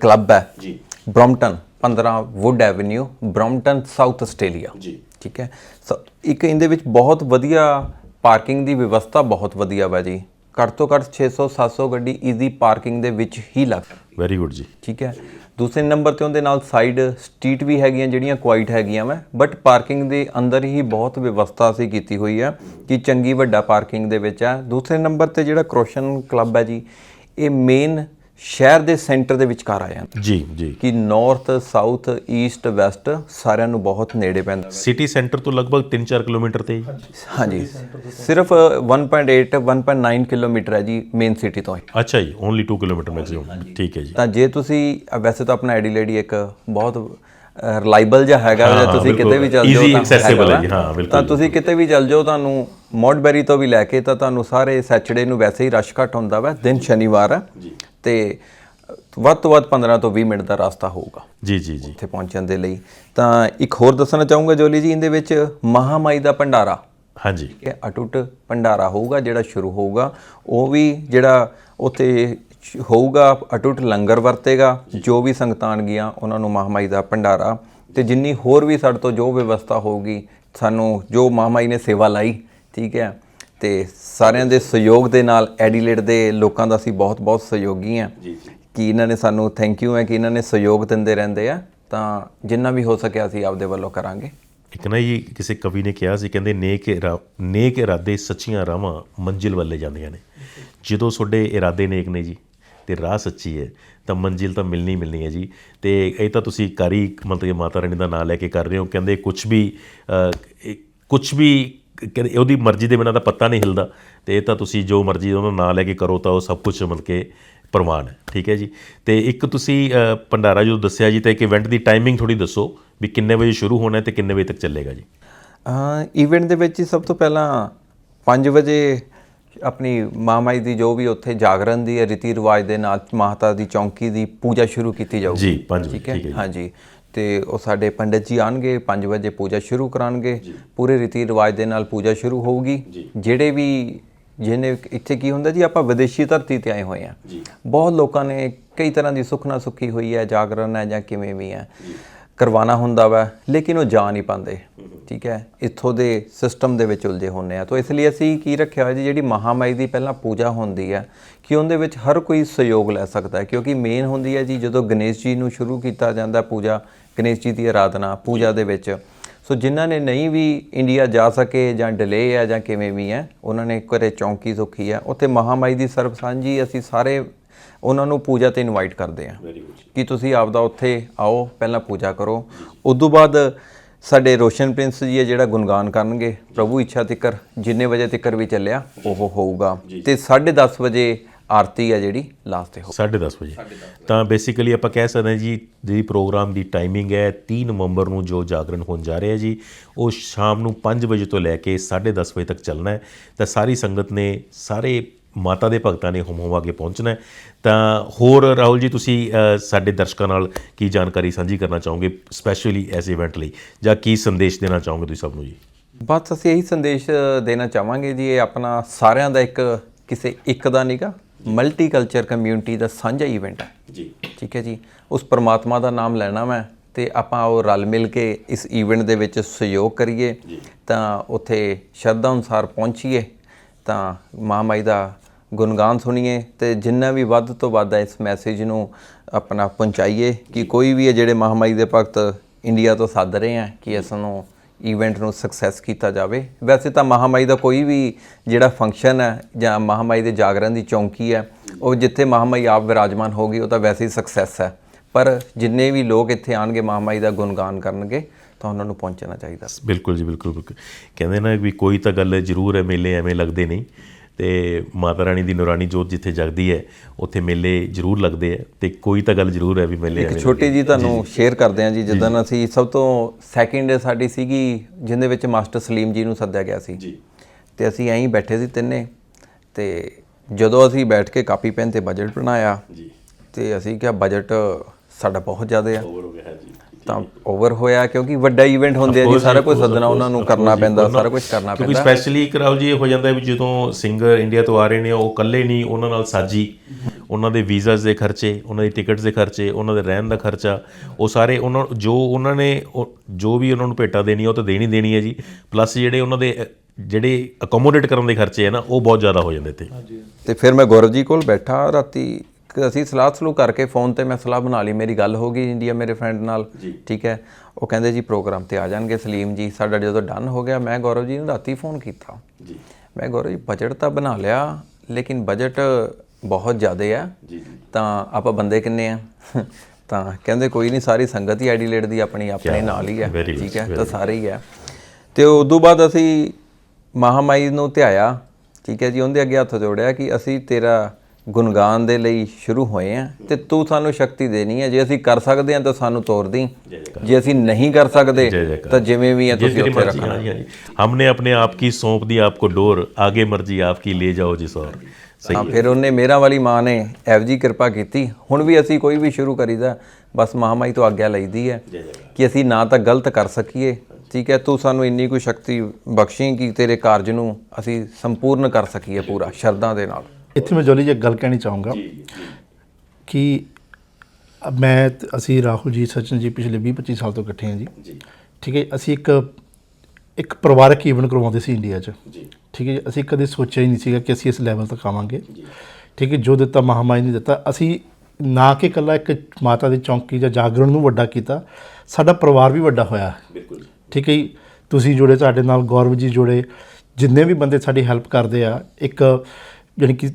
ਕਲੱਬ ਹੈ ਜੀ। Brompton 15 wood avenue Brompton South Australia ਜੀ। ਠੀਕ ਹੈ ਸੋ ਇੱਕ ਇਹਦੇ ਵਿੱਚ ਬਹੁਤ ਵਧੀਆ ਪਾਰਕਿੰਗ ਦੀ ਵਿਵਸਥਾ ਬਹੁਤ ਵਧੀਆ ਵਾ ਜੀ ਘੱਟ ਤੋਂ ਘੱਟ 600 700 ਗੱਡੀ ਈਜ਼ੀ ਪਾਰਕਿੰਗ ਦੇ ਵਿੱਚ ਹੀ ਲੱਗ ਵੈਰੀ ਗੁੱਡ ਜੀ। ਠੀਕ ਹੈ। ਦੂਸਰੇ ਨੰਬਰ ਤੇ ਉਹਦੇ ਨਾਲ ਸਾਈਡ ਸਟਰੀਟ ਵੀ ਹੈਗੀਆਂ ਜਿਹੜੀਆਂ ਕੁਆਇਟ ਹੈਗੀਆਂ ਵਾ ਬਟ ਪਾਰਕਿੰਗ ਦੇ ਅੰਦਰ ਹੀ ਬਹੁਤ ਵਿਵਸਥਾ ਅਸੀਂ ਕੀਤੀ ਹੋਈ ਹੈ ਕਿ ਚੰਗੀ ਵੱਡਾ ਪਾਰਕਿੰਗ ਦੇ ਵਿੱਚ ਹੈ ਦੂਸਰੇ ਨੰਬਰ ਤੇ ਜਿਹੜਾ ਕਰੋਸ਼ਨ ਕਲੱਬ ਹੈ ਜੀ ਇਹ ਮੇਨ ਸ਼ਹਿਰ ਦੇ ਸੈਂਟਰ ਦੇ ਵਿਚਕਾਰ ਆਇਆ ਜੀ ਜੀ। ਕਿ ਨਾਰਥ ਸਾਊਥ ਈਸਟ ਵੈਸਟ ਸਾਰਿਆਂ ਨੂੰ ਬਹੁਤ ਨੇੜੇ ਪੈਂਦਾ ਸਿਟੀ ਸੈਂਟਰ ਤੋਂ ਲਗਭਗ 3-4 ਕਿਲੋਮੀਟਰ ਤੇ। ਹਾਂਜੀ। ਸਿਰਫ 1.8 1.9 ਕਿਲੋਮੀਟਰ ਹੈ ਜੀ ਮੇਨ ਸਿਟੀ ਤੋਂ ਅੱਛਾ ਜੀ ਓਨਲੀ 2 ਕਿਲੋਮੀਟਰ ਮੈਕਸਿਮਮ ਠੀਕ ਹੈ ਜੀ। ਤਾਂ ਜੇ ਤੁਸੀਂ ਵੈਸੇ ਤਾਂ ਆਪਣਾ ਐਡੀਲੇਡੀ ਇੱਕ ਬਹੁਤ ਰਿਲਾਈਬਲ ਜਿਹਾ ਹੈਗਾ ਜੇ ਤੁਸੀਂ। ਕਿਤੇ ਵੀ ਚੱਲ ਜਾਓ ਤਾਂ ਹੈ ਜੀ। ਹਾਂ, ਬਿਲਕੁਲ। ਤਾਂ ਤੁਸੀਂ ਕਿਤੇ ਵੀ ਚੱਲ ਜਾਓ ਤੁਹਾਨੂੰ ਮੌਡਬੈਰੀ ਤੋਂ ਵੀ ਲੈ ਕੇ ਤਾਂ ਤੁਹਾਨੂੰ ਸਾਰੇ ਸੈਚਰਡੇ ਨੂੰ ਵੈਸੇ ਹੀ ਰਸ਼ ਘੱਟ ਹੁੰਦਾ ਵਾ ਦਿਨ ਸ਼ਨੀਵਾਰ। ਹੈ ਤੇ ਵੱਧ ਤੋਂ ਵੱਧ 15 ਤੋਂ 20 ਮਿੰਟ ਦਾ ਰਸਤਾ ਹੋਊਗਾ। ਜੀ ਜੀ ਜੀ। ਇੱਥੇ ਪਹੁੰਚਣ ਦੇ ਲਈ। ਤਾਂ ਇੱਕ ਹੋਰ ਦੱਸਣਾ ਚਾਹੂੰਗਾ ਜੋਲੀ ਜੀ ਇਹਦੇ ਵਿੱਚ ਮਹਾਮਾਈ ਦਾ ਭੰਡਾਰਾ। ਹਾਂਜੀ। ਠੀਕ ਹੈ ਅਟੁੱਟ ਭੰਡਾਰਾ ਹੋਊਗਾ ਜਿਹੜਾ ਸ਼ੁਰੂ ਹੋਊਗਾ। ਉਹ ਵੀ ਜਿਹੜਾ ਉੱਥੇ ਹੋਊਗਾ ਅਟੁੱਟ ਲੰਗਰ ਵਰਤੇਗਾ। ਜੋ ਵੀ ਸੰਗਤਾਂ ਆਉਣਗੀਆਂ ਉਹਨਾਂ ਨੂੰ ਮਹਾਮਾਈ ਦਾ ਭੰਡਾਰਾ। ਤੇ ਜਿੰਨੀ ਹੋਰ ਵੀ ਸਾਡੇ ਤੋਂ ਜੋ ਵਿਵਸਥਾ ਹੋਊਗੀ ਸਾਨੂੰ ਜੋ ਮਹਾਮਾਈ ਨੇ ਸੇਵਾ ਲਾਈ ਠੀਕ ਹੈ ਤੇ ਸਾਰਿਆਂ ਦੇ ਸਹਿਯੋਗ ਦੇ ਨਾਲ ਐਡੀਲੇਟ ਦੇ ਲੋਕਾਂ ਦਾ ਅਸੀਂ ਬਹੁਤ ਬਹੁਤ ਸਹਿਯੋਗੀ ਹਾਂ। ਕਿ ਇਹਨਾਂ ਨੇ ਸਾਨੂੰ ਥੈਂਕ ਯੂ ਹੈ ਕਿ ਇਹਨਾਂ ਨੇ ਸਹਿਯੋਗ ਦਿੰਦੇ ਰਹਿੰਦੇ ਆ ਤਾਂ ਜਿੰਨਾ ਵੀ ਹੋ ਸਕਿਆ ਅਸੀਂ ਆਪਦੇ ਵੱਲੋਂ ਕਰਾਂਗੇ। ਇੱਕ ਨਾ ਜੀ ਕਿਸੇ ਕਵੀ ਨੇ ਕਿਹਾ ਸੀ ਕਹਿੰਦੇ ਨੇਕ ਇਰਾ- ਨੇਕ ਇਰਾਦੇ ਸੱਚੀਆਂ ਰਾਹਾਂ ਮੰਜ਼ਿਲ ਵੱਲੇ ਜਾਂਦੀਆਂ ਨੇ। ਜਦੋਂ ਤੁਹਾਡੇ ਇਰਾਦੇ ਨੇਕ ਨੇ ਜੀ ਤੇ ਰਾਹ ਸੱਚੀ ਹੈ ਤਾਂ ਮੰਜ਼ਿਲ ਤਾਂ ਮਿਲਣੀ ਮਿਲਣੀ ਹੈ ਜੀ। ਤੇ ਇਹ ਤਾਂ ਤੁਸੀਂ ਕਾਰੀ ਮਤਲਬ ਕਿ ਮਾਤਾ ਰਾਣੀ ਦਾ ਨਾਮ ਲੈ ਕੇ ਕਰ ਰਹੇ ਹੋ ਕਹਿੰਦੇ ਕੁਝ ਵੀ ਕੁਝ ਵੀ ਕਹਿੰਦੇ ਉਹਦੀ ਮਰਜ਼ੀ ਦੇ ਬਿਨਾਂ ਤਾਂ ਪੱਤਾ ਨਹੀਂ ਹਿਲਦਾ। ਤੇ ਇਹ ਤਾਂ ਤੁਸੀਂ ਜੋ ਮਰਜ਼ੀ ਉਹਦਾ ਨਾਮ ਲੈ ਕੇ ਕਰੋ ਤਾਂ ਉਹ ਸਭ ਕੁਝ ਮਤਲਬ ਕਿ ਪ੍ਰਮਾਣ ਹੈ। ਠੀਕ ਹੈ ਜੀ? ਤੇ ਇੱਕ ਤੁਸੀਂ ਭੰਡਾਰਾ ਜੋ ਦੱਸਿਆ ਜੀ ਤਾਂ ਇੱਕ ਇਵੈਂਟ ਦੀ ਟਾਈਮਿੰਗ ਥੋੜੀ ਦੱਸੋ ਵੀ ਕਿੰਨੇ ਵਜੇ ਸ਼ੁਰੂ ਹੋਣਾ ਹੈ ਤੇ ਕਿੰਨੇ ਵਜੇ ਤੱਕ ਚੱਲੇਗਾ ਜੀ? ਇਵੈਂਟ ਦੇ ਵਿੱਚ ਸਭ ਤੋਂ ਪਹਿਲਾਂ 5 ਵਜੇ ਆਪਣੀ ਮਾਮਾਈ ਦੀ ਜੋ ਵੀ ਉੱਥੇ ਜਾਗਰਣ ਦੀ ਰੀਤੀ ਰਿਵਾਜ ਦੇ ਨਾਲ ਮਾਤਾ ਦੀ ਚੌਂਕੀ ਦੀ ਪੂਜਾ ਸ਼ੁਰੂ ਕੀਤੀ ਜਾਊਗੀ। ਜੀ, ਪੰਜ ਵਜੇ, ਠੀਕ ਹੈ? ਠੀਕ ਹੈ ਜੀ। ਹਾਂਜੀ। ਤੇ ਉਹ ਸਾਡੇ ਪੰਡਿਤ ਜੀ ਆਣਗੇ 5 ਵਜੇ ਪੂਜਾ ਸ਼ੁਰੂ ਕਰਾਂਗੇ ਪੂਰੇ ਰੀਤੀ ਰਿਵਾਜ ਦੇ ਨਾਲ ਪੂਜਾ ਸ਼ੁਰੂ ਹੋਊਗੀ। ਜਿਹੜੇ ਵੀ ਜਿਹਨੇ ਇੱਥੇ ਕੀ ਹੁੰਦਾ ਜੀ ਆਪਾਂ ਵਿਦੇਸ਼ੀ ਧਰਤੀ ਤੇ ਆਏ ਹੋਏ ਆ। ਬਹੁਤ ਲੋਕਾਂ ਨੇ ਕਈ ਤਰ੍ਹਾਂ ਦੀ ਸੁਖਨਾ ਸੁੱਖੀ ਹੋਈ ਹੈ ਜਾਗਰਣ ਹੈ ਜਾਂ ਕਿਵੇਂ ਵੀ ਹੈ। ਕਰਵਾਉਣਾ ਹੁੰਦਾ ਵਾ ਲੇਕਿਨ ਉਹ ਜਾ ਨਹੀਂ ਪਾਉਂਦੇ। ਠੀਕ ਹੈ ਇੱਥੋਂ ਦੇ ਸਿਸਟਮ ਦੇ ਵਿੱਚ ਉਲਝੇ ਹੁੰਨੇ ਆ। ਤਾਂ ਇਸ ਲਈ ਅਸੀਂ ਕੀ ਰੱਖਿਆ ਹੋਇਆ ਜੀ ਜਿਹੜੀ ਮਹਾਮਾਈ ਦੀ ਪਹਿਲਾਂ ਪੂਜਾ ਹੁੰਦੀ ਹੈ ਕਿ ਉਹਦੇ ਵਿੱਚ ਹਰ ਕੋਈ ਸਹਿਯੋਗ ਲੈ ਸਕਦਾ ਹੈ। ਕਿਉਂਕਿ ਮੇਨ ਹੁੰਦੀ ਹੈ ਜੀ ਜਦੋਂ ਗਣੇਸ਼ ਜੀ ਨੂੰ ਸ਼ੁਰੂ ਕੀਤਾ ਜਾਂਦਾ ਪੂਜਾ ਗਣੇਸ਼ ਜੀ ਦੀ ਆਰਾਧਨਾ ਪੂਜਾ ਦੇ ਵਿੱਚ ਸੋ ਜਿਨ੍ਹਾਂ ਨੇ ਨਹੀਂ ਵੀ ਇੰਡੀਆ ਜਾ ਸਕੇ ਜਾਂ ਡਿਲੇ ਹੈ ਜਾਂ ਕਿਵੇਂ ਵੀ ਹੈ ਉਹਨਾਂ ਨੇ ਘਰੇ ਚੌਂਕੀ ਸੁੱਖੀ ਹੈ। ਉੱਥੇ ਮਹਾਮਾਈ ਦੀ ਸਰਬ ਸਾਂਝੀ ਅਸੀਂ ਸਾਰੇ ਉਹਨਾਂ ਨੂੰ ਪੂਜਾ ਤੇ ਇਨਵਾਈਟ ਕਰਦੇ ਆ ਕਿ ਤੁਸੀਂ ਆਪਦਾ ਉੱਥੇ ਆਓ ਪਹਿਲਾਂ ਪੂਜਾ ਕਰੋ। ਉਦੋਂ ਬਾਅਦ ਸਾਡੇ ਰੋਸ਼ਨ ਪ੍ਰਿੰਸ ਜੀ ਹੈ ਜਿਹੜਾ ਗੁਣਗਾਨ ਕਰਨਗੇ ਪ੍ਰਭੂ ਇੱਛਾ ਤਿੱਕਰ ਜਿੰਨੇ ਵਜੇ ਤਿੱਕਰ ਵੀ ਚੱਲਿਆ ਉਹ ਹੋਊਗਾ। ਤੇ 10:30 ਵਜੇ ਆਰਤੀ ਹੈ ਜਿਹੜੀ ਲਾਸਟ ਤੇ ਹੋ 10:30 ਵਜੇ। ਤਾਂ ਬੇਸਿਕਲੀ ਆਪਾਂ ਕਹਿ ਸਕਦੇ ਹਾਂ ਜੀ ਜਿਹੜੀ ਪ੍ਰੋਗਰਾਮ ਦੀ ਟਾਈਮਿੰਗ ਹੈ 3 ਨਵੰਬਰ ਨੂੰ ਜੋ ਜਾਗਰਣ ਹੋਣ ਜਾ ਰਿਹਾ ਜੀ ਉਹ ਸ਼ਾਮ ਨੂੰ 5 ਵਜੇ ਤੋਂ ਲੈ ਕੇ 10:30 ਵਜੇ ਤੱਕ ਚੱਲਣਾ ਹੈ। ਤਾਂ ਸਾਰੀ ਸੰਗਤ ਨੇ ਸਾਰੇ ਮਾਤਾ ਦੇ ਭਗਤਾਂ ਨੇ ਹੁਮ ਹੁਮਾ ਪਹੁੰਚਣਾ ਤਾਂ ਹੋਰ ਰਾਹੁਲ ਜੀ ਤੁਸੀਂ ਸਾਡੇ ਦਰਸ਼ਕਾਂ ਨਾਲ ਕੀ ਜਾਣਕਾਰੀ ਸਾਂਝੀ ਕਰਨਾ ਚਾਹੋਗੇ ਸਪੈਸ਼ਲੀ ਐਸ ਇਵੈਂਟ ਲਈ? ਜਾਂ ਕੀ ਸੰਦੇਸ਼ ਦੇਣਾ ਚਾਹੋਗੇ ਤੁਸੀਂ ਸਭ ਨੂੰ ਜੀ? ਬਸ ਅਸੀਂ ਇਹੀ ਸੰਦੇਸ਼ ਦੇਣਾ ਚਾਹਾਂਗੇ ਜੀ ਇਹ ਆਪਣਾ ਸਾਰਿਆਂ ਦਾ ਇੱਕ ਕਿਸੇ ਇੱਕ ਦਾ ਨਹੀਂਗਾ ਮਲਟੀ ਕਲਚਰ ਕਮਿਊਨਿਟੀ ਦਾ ਸਾਂਝਾ ਇਵੈਂਟ ਹੈ। ਜੀ। ਠੀਕ ਹੈ ਜੀ। ਉਸ ਪਰਮਾਤਮਾ ਦਾ ਨਾਮ ਲੈਣਾ ਮੈਂ ਤੇ ਆਪਾਂ ਉਹ ਰਲ ਮਿਲ ਕੇ ਇਸ ਇਵੈਂਟ ਦੇ ਵਿੱਚ ਸਹਿਯੋਗ ਕਰੀਏ। ਤਾਂ ਉੱਥੇ ਸ਼ਰਧਾ ਅਨੁਸਾਰ ਪਹੁੰਚੀਏ। ਤਾਂ ਮਹਾਮਾਈ ਦਾ ਗੁਣਗਾਨ ਸੁਣੀਏ ਤੇ ਜਿੰਨਾ ਵੀ ਵੱਧ ਤੋਂ ਵੱਧ ਇਸ ਮੈਸੇਜ ਨੂੰ ਆਪਣਾ ਪਹੁੰਚਾਈਏ ਕਿ ਕੋਈ ਵੀ ਹੈ ਜਿਹੜੇ ਮਹਾਮਾਈ ਦੇ ਭਗਤ ਇੰਡੀਆ ਤੋਂ ਸੱਦ ਰਹੇ ਆ ਕਿ ਇਸ ਨੂੰ ਇਵੈਂਟ ਨੂੰ ਸਕਸੈਸ ਕੀਤਾ ਜਾਵੇ। ਵੈਸੇ ਤਾਂ ਮਹਾਮਾਈ ਦਾ ਕੋਈ ਵੀ ਜਿਹੜਾ ਫੰਕਸ਼ਨ ਹੈ ਜਾਂ ਮਹਾਮਾਈ ਦੇ ਜਾਗਰਣ ਦੀ ਚੌਂਕੀ ਹੈ, ਉਹ ਜਿੱਥੇ ਮਹਾਮਾਈ ਆਪ ਵਿਰਾਜਮਾਨ ਹੋਗੀ ਉਹ ਤਾਂ ਵੈਸੇ ਹੀ ਸਕਸੈਸ ਹੈ। ਪਰ ਜਿੰਨੇ ਵੀ ਲੋਕ ਇੱਥੇ ਆਣਗੇ ਮਹਾਮਾਈ ਦਾ ਗੁਣਗਾਨ ਕਰਨਗੇ, ਤਾਂ ਉਹਨਾਂ ਨੂੰ ਪਹੁੰਚਣਾ ਚਾਹੀਦਾ। ਬਿਲਕੁਲ ਜੀ, ਬਿਲਕੁਲ ਬਿਲਕੁਲ। ਕਹਿੰਦੇ ਨਾ ਵੀ ਕੋਈ ਤਾਂ ਗੱਲ ਜ਼ਰੂਰ ਹੈ ਮੇਲੇ ਐਵੇਂ ਲੱਗਦੇ ਨਹੀਂ। ਤੇ ਮਾਤਾ ਰਾਣੀ ਦੀ ਨੂਰਾਨੀ ਜੋਤ ਜਿੱਥੇ ਜਗਦੀ ਹੈ ਉੱਥੇ ਮੇਲੇ ਜ਼ਰੂਰ ਲੱਗਦੇ ਆ ਤੇ ਕੋਈ ਤਾਂ ਗੱਲ ਜ਼ਰੂਰ ਹੈ ਵੀ ਮੇਲੇ ਇੱਕ ਛੋਟੀ ਜੀ ਤੁਹਾਨੂੰ ਸ਼ੇਅਰ ਕਰਦੇ ਹਾਂ ਜੀ ਜਦੋਂ ਅਸੀਂ ਸਭ ਤੋਂ ਸੈਕਿੰਡ ਸਾਡੀ ਸੀਗੀ ਜਿੰਦੇ ਵਿੱਚ ਮਾਸਟਰ ਸਲੀਮ ਜੀ ਨੂੰ ਸੱਦਿਆ ਗਿਆ ਸੀ। ਜੀ। ਤੇ ਅਸੀਂ ਐਂ ਬੈਠੇ ਸੀ ਤਿੰਨੇ ਤੇ ਜਦੋਂ ਅਸੀਂ ਬੈਠ ਕੇ ਕਾਪੀ ਪੈਨ ਤੇ ਬਜਟ ਬਣਾਇਆ ਜੀ। ਤੇ ਅਸੀਂ ਕਿਹਾ ਬਜਟ ਸਾਡਾ ਬਹੁਤ ਜ਼ਿਆਦਾ ਆ। ਹੋਰ ਹੋ ਗਿਆ ਜੀ ਤਾਂ ਓਵਰ ਹੋਇਆ ਕਿਉਂਕਿ ਵੱਡਾ ਇਵੈਂਟ ਹੁੰਦੇ ਆ ਜੀ ਸਾਰਾ ਕੁਝ ਸੱਦਣਾ ਉਹਨਾਂ ਨੂੰ ਕਰਨਾ ਪੈਂਦਾ ਸਾਰਾ ਕੁਝ ਕਰਨਾ ਕਿਉਂਕਿ ਪੈਂਦਾ। ਸਪੈਸ਼ਲੀ ਕਰਾਓ ਜੀ ਇਹ ਹੋ ਜਾਂਦਾ ਵੀ ਜਦੋਂ ਸਿੰਗਰ ਇੰਡੀਆ ਤੋਂ ਆ ਰਹੇ ਨੇ ਉਹ ਇਕੱਲੇ ਨਹੀਂ ਉਹਨਾਂ ਨਾਲ ਸਾਜੀ ਉਹਨਾਂ ਦੇ ਵੀਜ਼ਾਸ ਦੇ ਖਰਚੇ ਉਹਨਾਂ ਦੀ ਟਿਕਟਸ ਦੇ ਖਰਚੇ ਉਹਨਾਂ ਦੇ ਰਹਿਣ ਦਾ ਖਰਚਾ ਉਹ ਸਾਰੇ ਉਹਨਾਂ ਜੋ ਉਹਨਾਂ ਨੇ ਉਹ- ਜੋ ਵੀ ਉਹਨਾਂ ਨੂੰ ਭੇਟਾ ਦੇਣੀ ਉਹ ਤਾਂ ਦੇਣੀ ਦੇਣੀ ਹੈ ਜੀ। ਪਲੱਸ ਜਿਹੜੇ ਉਹਨਾਂ ਦੇ ਜਿਹੜੇ ਅਕੋਮੋਡੇਟ ਕਰਨ ਦੇ ਖਰਚੇ ਹੈ ਨਾ ਉਹ ਬਹੁਤ ਜ਼ਿਆਦਾ ਹੋ ਜਾਂਦੇ ਤੇ ਤੇ ਫਿਰ ਮੈਂ ਗੌਰਵ ਜੀ ਕੋਲ ਬੈਠਾ ਰਾਤੀ ਇੱਕ ਅਸੀਂ ਸਲਾਹ ਸਲੂ ਕਰਕੇ ਫੋਨ ਤੇ ਮੈਂ ਸਲਾਹ ਬਣਾ ਲਈ ਮੇਰੀ ਗੱਲ ਹੋ ਗਈ ਇੰਡੀਆ ਮੇਰੇ ਫਰੈਂਡ ਨਾਲ ਠੀਕ ਹੈ। ਉਹ ਕਹਿੰਦੇ ਜੀ ਪ੍ਰੋਗਰਾਮ ਤੇ ਆ ਜਾਣਗੇ ਸਲੀਮ ਜੀ ਸਾਡਾ ਜਦੋਂ ਡਨ ਹੋ ਗਿਆ ਮੈਂ ਗੌਰਵ ਜੀ ਨੂੰ ਰਾਤੀ ਫੋਨ ਕੀਤਾ। ਜੀ। ਮੈਂ ਗੌਰਵ ਜੀ ਬਜਟ ਤਾਂ ਬਣਾ ਲਿਆ ਲੇਕਿਨ ਬਜਟ ਬਹੁਤ ਜ਼ਿਆਦਾ ਆ। ਜੀ ਤਾਂ ਆਪਾਂ ਬੰਦੇ ਕਿੰਨੇ ਆ? [LAUGHS] ਤਾਂ ਕਹਿੰਦੇ ਕੋਈ ਨਹੀਂ ਸਾਰੀ ਸੰਗਤ ਹੀ ਐਡੀਲੇਟ ਦੀ ਆਪਣੀ ਆਪਣੇ ਨਾਲ ਹੀ ਹੈ ਠੀਕ ਹੈ ਤਾਂ ਸਾਰੇ ਹੀ ਹੈ ਤੇ ਉਦੋਂ ਬਾਅਦ ਅਸੀਂ ਮਹਾਮਾਈ ਨੂੰ ਧਿਆਇਆ ਠੀਕ ਹੈ ਜੀ ਉਹਦੇ ਅੱਗੇ ਹੱਥ ਜੋੜਿਆ ਕਿ ਅਸੀਂ ਤੇਰਾ ਗੁਣਗਾਨ ਦੇ ਲਈ ਸ਼ੁਰੂ ਹੋਏ ਆ ਤੇ ਤੂੰ ਸਾਨੂੰ ਸ਼ਕਤੀ ਦੇਣੀ ਹੈ ਜੇ ਅਸੀਂ ਕਰ ਸਕਦੇ ਆ ਤਾਂ ਸਾਨੂੰ ਤੋਰ ਦੀ। ਜੇ ਅਸੀਂ ਨਹੀਂ ਕਰ ਸਕਦੇ ਤਾਂ ਜਿਵੇਂ ਵੀ ਆ ਤੁਸੀਂ ਉੱਥੇ ਰੱਖਣਾ। ਹਮਨੇ ਆਪਣੇ ਆਪ ਕੀ ਸੌਂਪ ਦੀ ਆਪਕੋ ਡੋਰ ਆਗੇ ਮਰਜ਼ੀ ਆਪਕੀ ਲੈ ਜਾਓ ਜਿਸ ਔਰ। ਸਹੀ ਹਾਂ ਫਿਰ ਉਹਨੇ ਮੇਰਾ ਵਾਲੀ ਮਾਂ ਨੇ ਐਵ ਜੀ ਕਿਰਪਾ ਕੀਤੀ। ਹੁਣ ਵੀ ਅਸੀਂ ਕੋਈ ਵੀ ਸ਼ੁਰੂ ਕਰੀਦਾ ਬਸ ਮਹਾਮਾਈ ਤੋਂ ਆਗਿਆ ਲਈਦੀ ਹੈ ਕਿ ਅਸੀਂ ਨਾ ਤਾਂ ਗਲਤ ਕਰ ਸਕੀਏ। ਠੀਕ ਹੈ ਤੂੰ ਸਾਨੂੰ ਇੰਨੀ ਕੋਈ ਸ਼ਕਤੀ ਬਖਸ਼ੀ ਕਿ ਤੇਰੇ ਕਾਰਜ ਨੂੰ ਅਸੀਂ ਸੰਪੂਰਨ ਕਰ ਸਕੀਏ ਪੂਰਾ ਸ਼ਰਧਾ ਦੇ ਨਾਲ। ਇੱਥੇ ਮੈਂ ਜੋਲੀ ਜੀ ਗੱਲ ਕਹਿਣੀ ਚਾਹੂੰਗਾ ਕਿ ਮੈਂ ਅਸੀਂ ਰਾਹੁਲ ਜੀ ਸਚਨ ਜੀ ਪਿਛਲੇ 20 25 ਸਾਲ ਤੋਂ ਇਕੱਠੇ ਹਾਂ ਜੀ। ਠੀਕ ਹੈ ਅਸੀਂ ਇੱਕ ਇੱਕ ਪਰਿਵਾਰਕ ਈਵਨ ਕਰਵਾਉਂਦੇ ਸੀ ਇੰਡੀਆ 'ਚ। ਠੀਕ ਹੈ ਅਸੀਂ ਕਦੇ ਸੋਚਿਆ ਹੀ ਨਹੀਂ ਸੀਗਾ ਕਿ ਅਸੀਂ ਇਸ ਲੈਵਲ ਤੱਕ ਆਵਾਂਗੇ। ਠੀਕ ਹੈ ਜੋ ਦਿੱਤਾ ਮਹਾਮਾਈ ਨੇ ਦਿੱਤਾ। ਅਸੀਂ ਨਾ ਕਿ ਕੱਲਾ ਇੱਕ ਮਾਤਾ ਦੀ ਚੌਂਕੀ ਜਾਂ ਜਾਗਰਣ ਨੂੰ ਵੱਡਾ ਕੀਤਾ ਸਾਡਾ ਪਰਿਵਾਰ ਵੀ ਵੱਡਾ ਹੋਇਆ। ਬਿਲਕੁਲ ਠੀਕ ਹੈ ਤੁਸੀਂ ਜੁੜੇ ਸਾਡੇ ਨਾਲ ਗੌਰਵ ਜੀ ਜੁੜੇ ਜਿੰਨੇ ਵੀ ਬੰਦੇ ਸਾਡੀ ਹੈਲਪ ਕਰਦੇ ਆ ਇੱਕ ਯਾਨੀ ਕਿ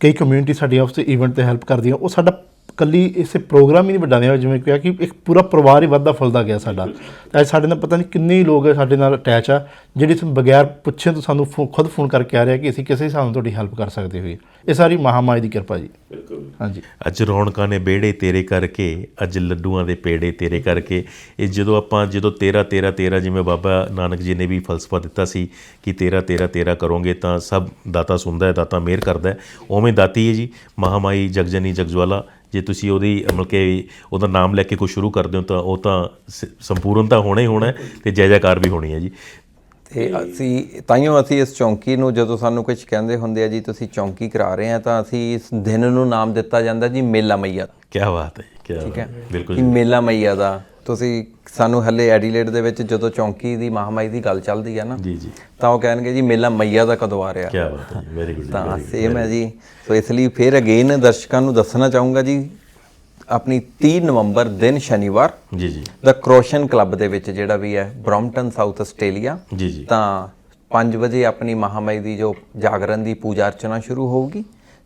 ਕਈ ਕਮਿਊਨਿਟੀ ਸਾਡੀ ਆਪਸ ਵਿੱਚ ਇਵੈਂਟ ਤੇ ਹੈਲਪ ਕਰਦੀਆਂ ਉਹ ਸਾਡਾ ਕੱਲੀ ਇਸੇ ਪ੍ਰੋਗਰਾਮ ਹੀ ਨਹੀਂ ਵੱਡਾ ਨੇ ਜਿਵੇਂ ਕਿਹਾ ਕਿ ਇੱਕ ਪੂਰਾ ਪਰਿਵਾਰ ਹੀ ਵੱਧਦਾ ਫੁੱਲਦਾ ਗਿਆ ਸਾਡਾ। ਤਾਂ ਅੱਜ ਸਾਡੇ ਨਾਲ ਪਤਾ ਨਹੀਂ ਕਿੰਨੇ ਲੋਕ ਸਾਡੇ ਨਾਲ ਅਟੈਚ ਆ ਜਿਹੜੀ ਤੁਹਾਨੂੰ ਬਗੈਰ ਪੁੱਛੇ ਤੋਂ ਸਾਨੂੰ ਖੁਦ ਫੋਨ ਕਰਕੇ ਆ ਰਿਹਾ ਕਿ ਅਸੀਂ ਕਿਸੇ ਹਿਸਾਬ ਨਾਲ ਤੁਹਾਡੀ ਹੈਲਪ ਕਰ ਸਕਦੇ ਹੋਈਏ ਇਹ ਸਾਰੀ ਮਹਾਮਾਈ ਦੀ ਕਿਰਪਾ ਜੀ। ਬਿਲਕੁਲ। ਹਾਂਜੀ। ਅੱਜ ਰੌਣਕਾਂ ਨੇ ਬੇੜੇ ਤੇਰੇ ਕਰਕੇ ਅੱਜ ਲੱਡੂਆਂ ਦੇ ਪੇੜੇ ਤੇਰੇ ਕਰਕੇ ਇਹ ਜਦੋਂ ਆਪਾਂ ਜਦੋਂ 13 13 13 ਜਿਵੇਂ ਬਾਬਾ ਨਾਨਕ ਜੀ ਨੇ ਵੀ ਫਲਸਫਾ ਦਿੱਤਾ ਸੀ ਕਿ 13 13 13 ਕਰੋਗੇ ਤਾਂ ਸਭ ਦਾਤਾ ਸੁਣਦਾ ਹੈ ਦਾਤਾ ਮਿਹਰ ਕਰਦਾ ਹੈ ਉਵੇਂ ਦਾਤੀ ਹੈ ਜੀ। ਮਹਾਮਾਈ ਜਗਜਨੀ ਜਗਜਵਾਲਾ ਜੇ ਤੁਸੀਂ ਉਹਦੀ ਮਤਲਬ ਕਿ ਉਹਦਾ ਨਾਮ ਲੈ ਕੇ ਕੁਝ ਸ਼ੁਰੂ ਕਰਦੇ ਹੋ ਤਾਂ ਉਹ ਤਾਂ ਸੰਪੂਰਨ ਤਾਂ ਹੋਣਾ ਹੀ ਹੋਣਾ ਤੇ ਜੈ ਜੈਕਾਰ ਵੀ ਹੋਣੀ ਹੈ ਜੀ। ਤੇ ਅਸੀਂ ਤਾਈਓ ਅਸੀਂ ਇਸ ਚੌਂਕੀ ਨੂੰ ਜਦੋਂ ਸਾਨੂੰ ਕੁਝ ਕਹਿੰਦੇ ਹੁੰਦੇ ਆ ਜੀ ਤੁਸੀਂ ਚੌਂਕੀ ਕਰਾ ਰਹੇ ਆ ਤਾਂ ਅਸੀਂ ਇਸ ਦਿਨ ਨੂੰ ਨਾਮ ਦਿੱਤਾ ਜਾਂਦਾ ਜੀ ਮੇਲਾ ਮਈਆ ਦਾ। ਕੀ ਬਾਤ ਹੈ ਕੀ ਠੀਕ ਹੈ? ਬਿਲਕੁਲ ਮੇਲਾ ਮਈਆ ਦਾ। ਤੁਸੀਂ ਸਾਨੂੰ ਹੱਲੇ ਐਡੀਲੇਟ ਦੇ ਵਿੱਚ ਜਦੋਂ ਚੌਂਕੀ ਦੀ ਮਹਾਮਾਈ ਦੀ ਗੱਲ ਚੱਲਦੀ ਆ ਨਾ ਜੀ ਜੀ। ਤਾਂ ਉਹ ਕਹਿਣਗੇ ਜੀ ਮੇਲਾ ਮਈਆ ਦਾ ਕਦੋਂ ਆ ਰਿਹਾ? ਕੀ ਬਾਤ ਹੈ ਵੈਰੀ ਗੁੱਡ ਤਾਂ ਸੇਮ ਹੈ ਜੀ। ਸੋ ਇਸ ਲਈ ਫਿਰ ਅਗੇਨ ਦਰਸ਼ਕਾਂ ਨੂੰ ਦੱਸਣਾ ਚਾਹੂੰਗਾ ਜੀ ਆਪਣੀ 30 ਨਵੰਬਰ ਦਿਨ ਸ਼ਨੀਵਾਰ ਜੀ ਜੀ। ਦਾ ਕ੍ਰੋਸ਼ਨ ਕਲੱਬ ਦੇ ਵਿੱਚ ਜਿਹੜਾ ਵੀ ਹੈ ਬ੍ਰੌਮਟਨ ਸਾਊਥ ਆਸਟ੍ਰੇਲੀਆ ਜੀ ਜੀ। ਤਾਂ 5 ਵਜੇ ਆਪਣੀ ਮਹਾਮਾਈ ਦੀ ਜੋ ਜਾਗਰਣ ਦੀ ਪੂਜਾ ਅਰਚਨਾ ਸ਼ੁਰੂ ਹੋਊਗੀ।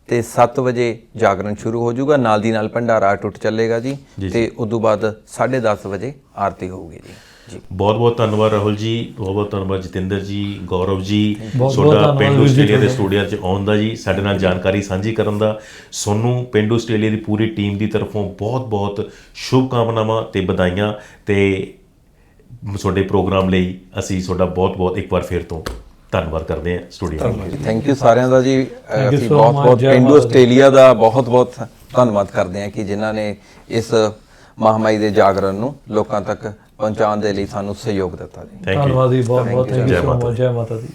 ਤੇ 7 ਵਜੇ ਜਾਗਰਣ ਸ਼ੁਰੂ ਹੋ ਜਾਊਗਾ। ਨਾਲ ਦੀ ਨਾਲ ਭੰਡਾਰਾ ਟੁੱਟ ਚੱਲੇਗਾ ਜੀ ਤੇ ਉਦੋਂ ਬਾਅਦ 10:30 ਵਜੇ ਆਰਤੀ ਹੋਊਗੀ ਜੀ। ਜੀ। ਬਹੁਤ ਬਹੁਤ ਧੰਨਵਾਦ ਰਾਹੁਲ ਜੀ ਬਹੁਤ ਬਹੁਤ ਧੰਨਵਾਦ ਜਤਿੰਦਰ ਜੀ ਗੌਰਵ ਜੀ ਤੁਹਾਡਾ ਪਿੰਡੂ ਆਸਟ੍ਰੇਲੀਆ ਦੇ। ਸਟੂਡੀਓ 'ਚ ਆਉਣ ਦਾ ਜੀ ਸਾਡੇ ਨਾਲ ਜਾਣਕਾਰੀ ਸਾਂਝੀ ਕਰਨ ਦਾ। ਸੋਨੂੰ ਪਿੰਡੂ ਆਸਟ੍ਰੇਲੀਆ ਦੀ ਪੂਰੀ ਟੀਮ ਦੀ ਤਰਫੋਂ ਬਹੁਤ ਬਹੁਤ ਸ਼ੁਭ ਕਾਮਨਾਵਾਂ ਤੇ ਵਧਾਈਆਂ ਤੇ ਤੁਹਾਡੇ ਪ੍ਰੋਗਰਾਮ ਲਈ ਅਸੀਂ ਤੁਹਾਡਾ ਬਹੁਤ ਬਹੁਤ ਇੱਕ ਵਾਰ ਫਿਰ ਤੋਂ ਧੰਨਵਾਦ ਕਰਦੇ ਹਾਂ ਸਟੂਡੀਓ ਥੈਂਕ ਯੂ ਸਾਰਿਆਂ ਦਾ ਜੀ। ਅਸੀਂ ਬਹੁਤ ਬਹੁਤ ਪਿੰਡੂ। ਆਸਟ੍ਰੇਲੀਆ ਦਾ ਬਹੁਤ ਬਹੁਤ ਧੰਨਵਾਦ ਕਰਦੇ ਹਾਂ ਕਿ ਜਿਨ੍ਹਾਂ ਨੇ ਇਸ ਮਹਾਮਾਈ ਦੇ ਜਾਗਰਣ ਨੂੰ ਲੋਕਾਂ ਤੱਕ ਪਹੁੰਚਾਉਣ ਦੇ ਲਈ ਸਾਨੂੰ ਸਹਿਯੋਗ ਦਿੱਤਾ ਜੀ। ਧੰਨਵਾਦ ਜੀ ਬਹੁਤ ਬਹੁਤ ਥੈਂਕ ਜੈ ਯੂ ਸੋ ਮਾਤਾ ਮਚ ਜੈ ਮਾਤਾ ਦੀ।